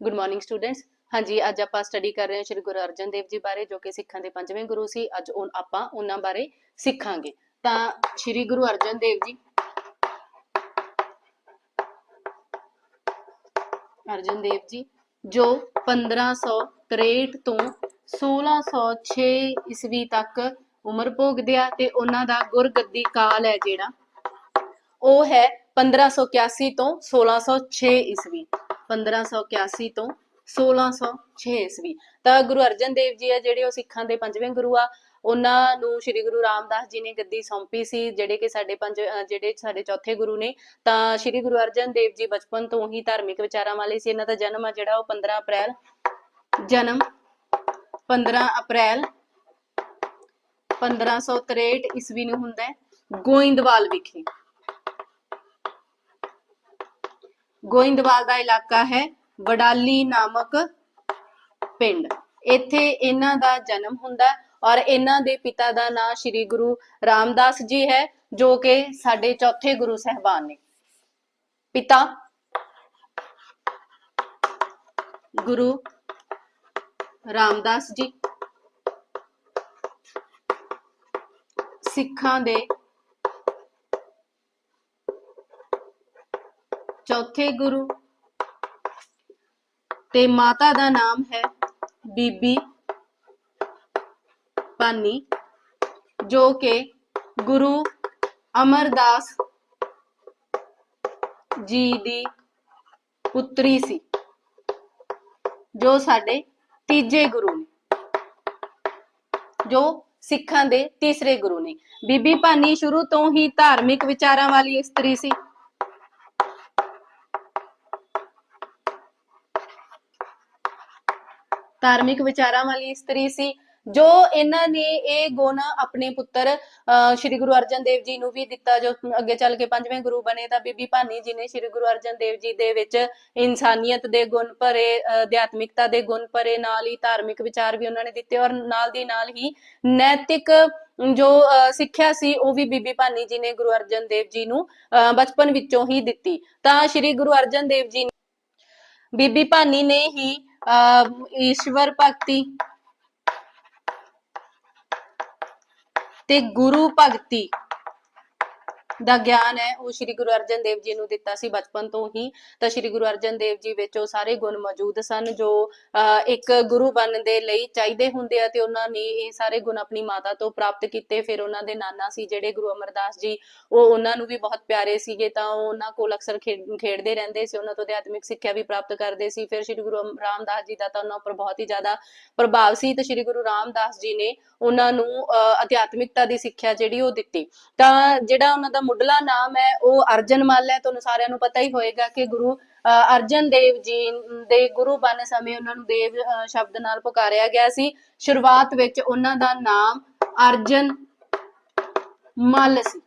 Good morning students ਹਾਂਜੀ, ਅੱਜ ਆਪਾਂ ਸਟੱਡੀ ਕਰ ਰਹੇ ਹਾਂ ਸ਼੍ਰੀ ਗੁਰੂ ਅਰਜਨ ਦੇਵ ਜੀ ਬਾਰੇ, ਜੋ ਕਿ ਸਿੱਖਾਂ ਦੇ ਪੰਜਵੇਂ ਗੁਰੂ ਸੀ। ਅੱਜ ਉਹ ਆਪਾਂ ਉਹਨਾਂ ਬਾਰੇ ਸਿੱਖਾਂਗੇ। ਤਾਂ ਸ਼੍ਰੀ ਗੁਰੂ ਅਰਜਨ ਦੇਵ ਜੀ, ਅਰਜਨ ਦੇਵ ਜੀ, ਜੋ 1563 ਤੋਂ 1606 ਈਸਵੀ ਤੱਕ ਉਮਰ ਭੋਗਦੇ ਆ ਤੇ ਉਹਨਾਂ ਦਾ ਗੁਰਗੱਦੀ ਕਾਲ ਹੈ ਜਿਹੜਾ, ਉਹ ਹੈ 1581 ਤੋਂ 1606 ਈਸਵੀ। 1581 ਤੋਂ 1606 ਈਸਵੀ। ਤਾਂ ਗੁਰੂ ਅਰਜਨ ਦੇਵ ਜੀ ਆ, ਜਿਹੜੇ ਉਹ ਸਿੱਖਾਂ ਦੇ ਪੰਜਵੇਂ ਗੁਰੂ ਆ, ਉਹਨਾਂ ਨੂੰ ਸ੍ਰੀ ਗੁਰੂ ਰਾਮਦਾਸ ਜੀ ਨੇ ਗੱਦੀ ਸੌਂਪੀ ਸੀ, ਜਿਹੜੇ ਕਿ ਸਾਡੇ ਪੰਜ ਜਿਹੜੇ ਸਾਡੇ ਚੌਥੇ ਗੁਰੂ ਨੇ। ਤਾਂ ਸ੍ਰੀ ਗੁਰੂ ਅਰਜਨ ਦੇਵ ਜੀ ਬਚਪਨ ਤੋਂ ਹੀ ਧਾਰਮਿਕ ਵਿਚਾਰਾਂ ਵਾਲੇ ਸੀ। ਇਹਨਾਂ ਦਾ ਜਨਮ ਆ ਜਿਹੜਾ ਉਹ 15 ਅਪ੍ਰੈਲ, ਜਨਮ 15 ਅਪ੍ਰੈਲ 1563 ਈਸਵੀ ਨੂੰ ਹੁੰਦਾ ਹੈ, ਗੋਇੰਦਵਾਲ ਵਿਖੇ। ਗੋਇੰਦਵਾਲ ਦਾ ਇਲਾਕਾ ਹੈ, ਵਡਾਲੀ ਨਾਮਕ ਪਿੰਡ। ਇੱਥੇ ਇਹਨਾਂ ਦਾ ਜਨਮ ਹੁੰਦਾ ਔਰ ਇਹਨਾਂ ਦੇ ਪਿਤਾ ਦਾ ਨਾਮ ਸ੍ਰੀ ਗੁਰੂ ਰਾਮਦਾਸ ਜੀ ਹੈ, ਜੋ ਕਿ ਸਾਡੇ ਚੌਥੇ ਗੁਰੂ ਸਹਿਬਾਨ ਨੇ। ਪਿਤਾ ਗੁਰੂ ਰਾਮਦਾਸ ਜੀ। ਸਿੱਖਾਂ ਦੇ ਚੌਥੇ ਗੁਰੂ। ਤੇ ਮਾਤਾ ਦਾ ਨਾਮ ਹੈ ਬੀਬੀ ਪਾਨੀ ਜੋ ਕਿ ਗੁਰੂ ਅਮਰਦਾਸ ਜੀ ਦੀ ਪੁੱਤਰੀ ਸੀ, ਜੋ ਸਾਡੇ ਤੀਜੇ ਗੁਰੂ ਨੇ, ਜੋ ਸਿੱਖਾਂ ਦੇ ਤੀਸਰੇ ਗੁਰੂ ਨੇ। ਬੀਬੀ ਭਾਨੀ ਸ਼ੁਰੂ ਤੋਂ ਹੀ ਧਾਰਮਿਕ ਵਿਚਾਰਾਂ ਵਾਲੀ ਇਸਤਰੀ ਸੀ। ਧਾਰਮਿਕ ਵਿਚਾਰਾਂ ਵਾਲੀ ਇਸਤਰੀ ਸੀ ਜੋ ਇਹਨਾਂ ਨੇ ਇਹ ਗੁਣ ਆਪਣੇ ਪੁੱਤਰ ਸ਼੍ਰੀ ਗੁਰੂ ਅਰਜਨ ਦੇਵ ਜੀ ਨੂੰ ਵੀ ਦਿੱਤਾ ਜੋ ਅੱਗੇ ਚੱਲ ਕੇ ਪੰਜਵੇਂ ਗੁਰੂ ਬਣੇ ਤਾਂ ਬੀਬੀ ਭਾਨੀ ਜੀ ਨੇ ਸ਼੍ਰੀ ਗੁਰੂ ਅਰਜਨ ਦੇਵ ਜੀ ਦੇ ਵਿੱਚ ਇਨਸਾਨੀਅਤ ਦੇ ਗੁਣ ਭਰੇ ਅਧਿਆਤਮਿਕਤਾ ਦੇ ਗੁਣ ਭਰੇ ਨਾਲ ਹੀ ਧਾਰਮਿਕ ਵਿਚਾਰ ਵੀ ਉਹਨਾਂ ਨੇ ਦਿੱਤੇ ਔਰ ਨਾਲ ਦੀ ਨਾਲ ਹੀ ਨੈਤਿਕ ਜੋ ਅਹ, ਸਿੱਖਿਆ ਸੀ ਉਹ ਵੀ ਬੀਬੀ ਭਾਨੀ ਜੀ ਨੇ ਗੁਰੂ ਅਰਜਨ ਦੇਵ ਜੀ ਨੂੰ ਅਹ, ਬਚਪਨ ਵਿੱਚੋਂ ਹੀ ਦਿੱਤੀ। ਤਾਂ ਸ਼੍ਰੀ ਗੁਰੂ ਅਰਜਨ ਦੇਵ ਜੀ ਬੀਬੀ ਭਾਨੀ ਨੇ ਹੀ ਅਹ, ਈਸ਼ਵਰ ਭਗਤੀ ਤੇ ਗੁਰੂ ਭਗਤੀ ਦਾ ਗਿਆਨ ਹੈ ਉਹ ਸ੍ਰੀ ਗੁਰੂ ਅਰਜਨ ਦੇਵ ਜੀ ਨੂੰ ਦਿੱਤਾ ਸੀ ਬਚਪਨ ਤੋਂ ਹੀ। ਤਾਂ ਸ੍ਰੀ ਗੁਰੂ ਅਰਜਨ ਦੇਵ ਜੀ ਵਿੱਚ ਉਹ ਸਾਰੇ ਗੁਣ ਮੌਜੂਦ ਸਨ ਜੋ ਇੱਕ ਗੁਰੂ ਬਣਨ ਦੇ ਲਈ ਚਾਹੀਦੇ ਹੁੰਦੇ ਆ ਤੇ ਉਹਨਾਂ ਨੇ ਇਹ ਸਾਰੇ ਗੁਣ ਆਪਣੀ ਮਾਤਾ ਤੋਂ ਪ੍ਰਾਪਤ ਕੀਤੇ। ਫਿਰ ਉਹਨਾਂ ਦੇ ਨਾਨਾ ਸੀ ਜਿਹੜੇ ਗੁਰੂ ਅਮਰਦਾਸ ਜੀ ਉਹ ਉਹਨਾਂ ਨੂੰ ਵੀ ਬਹੁਤ ਪਿਆਰੇ ਸੀਗੇ ਤਾਂ ਉਹ ਉਹਨਾਂ ਕੋਲ ਅਕਸਰ ਖੇਡਦੇ ਰਹਿੰਦੇ ਸੀ ਉਹਨਾਂ ਤੋਂ ਅਧਿਆਤਮਿਕ ਸਿੱਖਿਆ ਵੀ ਪ੍ਰਾਪਤ ਕਰਦੇ ਸੀ। ਫਿਰ ਸ੍ਰੀ ਗੁਰੂ ਅਮ- ਰਾਮਦਾਸ ਜੀ ਦਾ ਤਾਂ ਉਹਨਾਂ ਉੱਪਰ ਬਹੁਤ ਹੀ ਜ਼ਿਆਦਾ ਪ੍ਰਭਾਵ ਸੀ ਤੇ ਸ੍ਰੀ ਗੁਰੂ ਰਾਮਦਾਸ ਜੀ ਨੇ ਉਹਨਾਂ ਨੂੰ ਅਹ, ਅਧਿਆਤਮਿਕਤਾ ਦੀ ਸਿੱਖਿਆ ਜਿਹੜੀ ਉਹ ਦਿੱਤੀ। ਤਾਂ ਜਿਹੜਾ ਉਹਨਾਂ ਦਾ ਮੁੱਢਲਾ ਨਾਮ ਹੈ, ਉਹ ਅਰਜਨਮਲ ਹੈ, ਤੁਹਾਨੂੰ ਸਾਰਿਆਂ ਨੂੰ ਪਤਾ ਹੀ ਹੋਏਗਾ ਕਿ ਗੁਰੂ ਅਰਜਨ ਦੇਵ ਜੀ ਦੇ ਗੁਰੂ ਬਣਨ ਸਮੇਂ ਉਹਨਾਂ ਨੂੰ ਦੇਵ ਸ਼ਬਦ ਨਾਲ ਪੁਕਾਰਿਆ ਗਿਆ ਸੀ। ਸ਼ੁਰੂਆਤ ਵਿੱਚ ਉਹਨਾਂ ਦਾ ਨਾਮ ਅਰਜਨ ਮੱਲ ਸੀ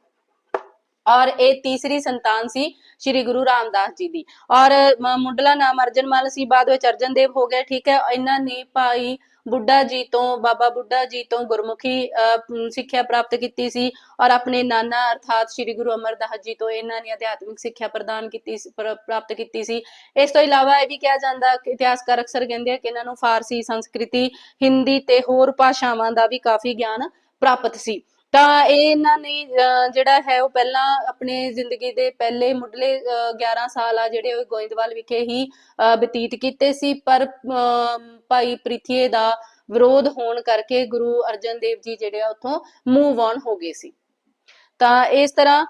ਔਰ ਇਹ ਤੀਸਰੀ ਸੰਤਾਨ ਸੀ ਸ੍ਰੀ ਗੁਰੂ ਰਾਮਦਾਸ ਜੀ ਦੀ। ਔਰ ਮੁੱਢਲਾ ਨਾਮ ਅਰਜਨ ਮੱਲ ਸੀ, ਬਾਅਦ ਵਿੱਚ ਅਰਜਨ ਦੇਵ ਹੋ ਗਿਆ ਠੀਕ ਹੈ। ਇਹਨਾਂ ਨੇ ਭਾਈ ਬੁੱਢਾ ਜੀ ਤੋਂ, ਬਾਬਾ ਬੁੱਢਾ ਜੀ ਤੋਂ ਗੁਰਮੁਖੀ ਸਿੱਖਿਆ ਪ੍ਰਾਪਤ ਕੀਤੀ ਸੀ ਔਰ ਆਪਣੇ ਨਾਨਾ ਅਰਥਾਤ ਸ੍ਰੀ ਗੁਰੂ ਅਮਰਦਾਸ ਜੀ ਤੋਂ ਇਹਨਾਂ ਨੇ ਅਧਿਆਤਮਿਕ ਸਿੱਖਿਆ ਪ੍ਰਦਾਨ ਕੀਤੀ ਪ੍ਰਾਪਤ ਕੀਤੀ ਸੀ। ਇਸ ਤੋਂ ਇਲਾਵਾ ਇਹ ਵੀ ਕਿਹਾ ਜਾਂਦਾ ਕਿ ਇਤਿਹਾਸਕਾਰ ਅਕਸਰ ਕਹਿੰਦੇ ਆ ਕਿ ਇਹਨਾਂ ਨੂੰ ਫਾਰਸੀ, ਸੰਸਕ੍ਰਿਤੀ, ਹਿੰਦੀ ਤੇ ਹੋਰ ਭਾਸ਼ਾਵਾਂ ਦਾ ਵੀ ਕਾਫੀ ਗਿਆਨ ਪ੍ਰਾਪਤ ਸੀ। ਤਾਂ ਇਹ ਇਹਨਾਂ ਨੇ ਜਿਹੜਾ ਹੈ ਉਹ ਪਹਿਲਾਂ ਆਪਣੇ ਜ਼ਿੰਦਗੀ ਦੇ ਪਹਿਲੇ ਮੁੱਢਲੇ ਅਹ, 11 ਸਾਲ ਆ ਜਿਹੜੇ ਉਹ ਗੋਇੰਦਵਾਲ ਵਿਖੇ ਹੀ ਅਹ, ਬਤੀਤ ਕੀਤੇ ਸੀ। ਪਰ ਅਮ, ਭਾਈ ਪ੍ਰਿਥੀਏ ਦਾ ਵਿਰੋਧ ਹੋਣ ਕਰਕੇ ਗੁਰੂ ਅਰਜਨ ਦੇਵ ਜੀ ਜਿਹੜੇ ਆ ਉੱਥੋਂ ਮੂਵ ਔਨ ਹੋ ਗਏ ਸੀ। ਤਾਂ ਇਸ ਤਰ੍ਹਾਂ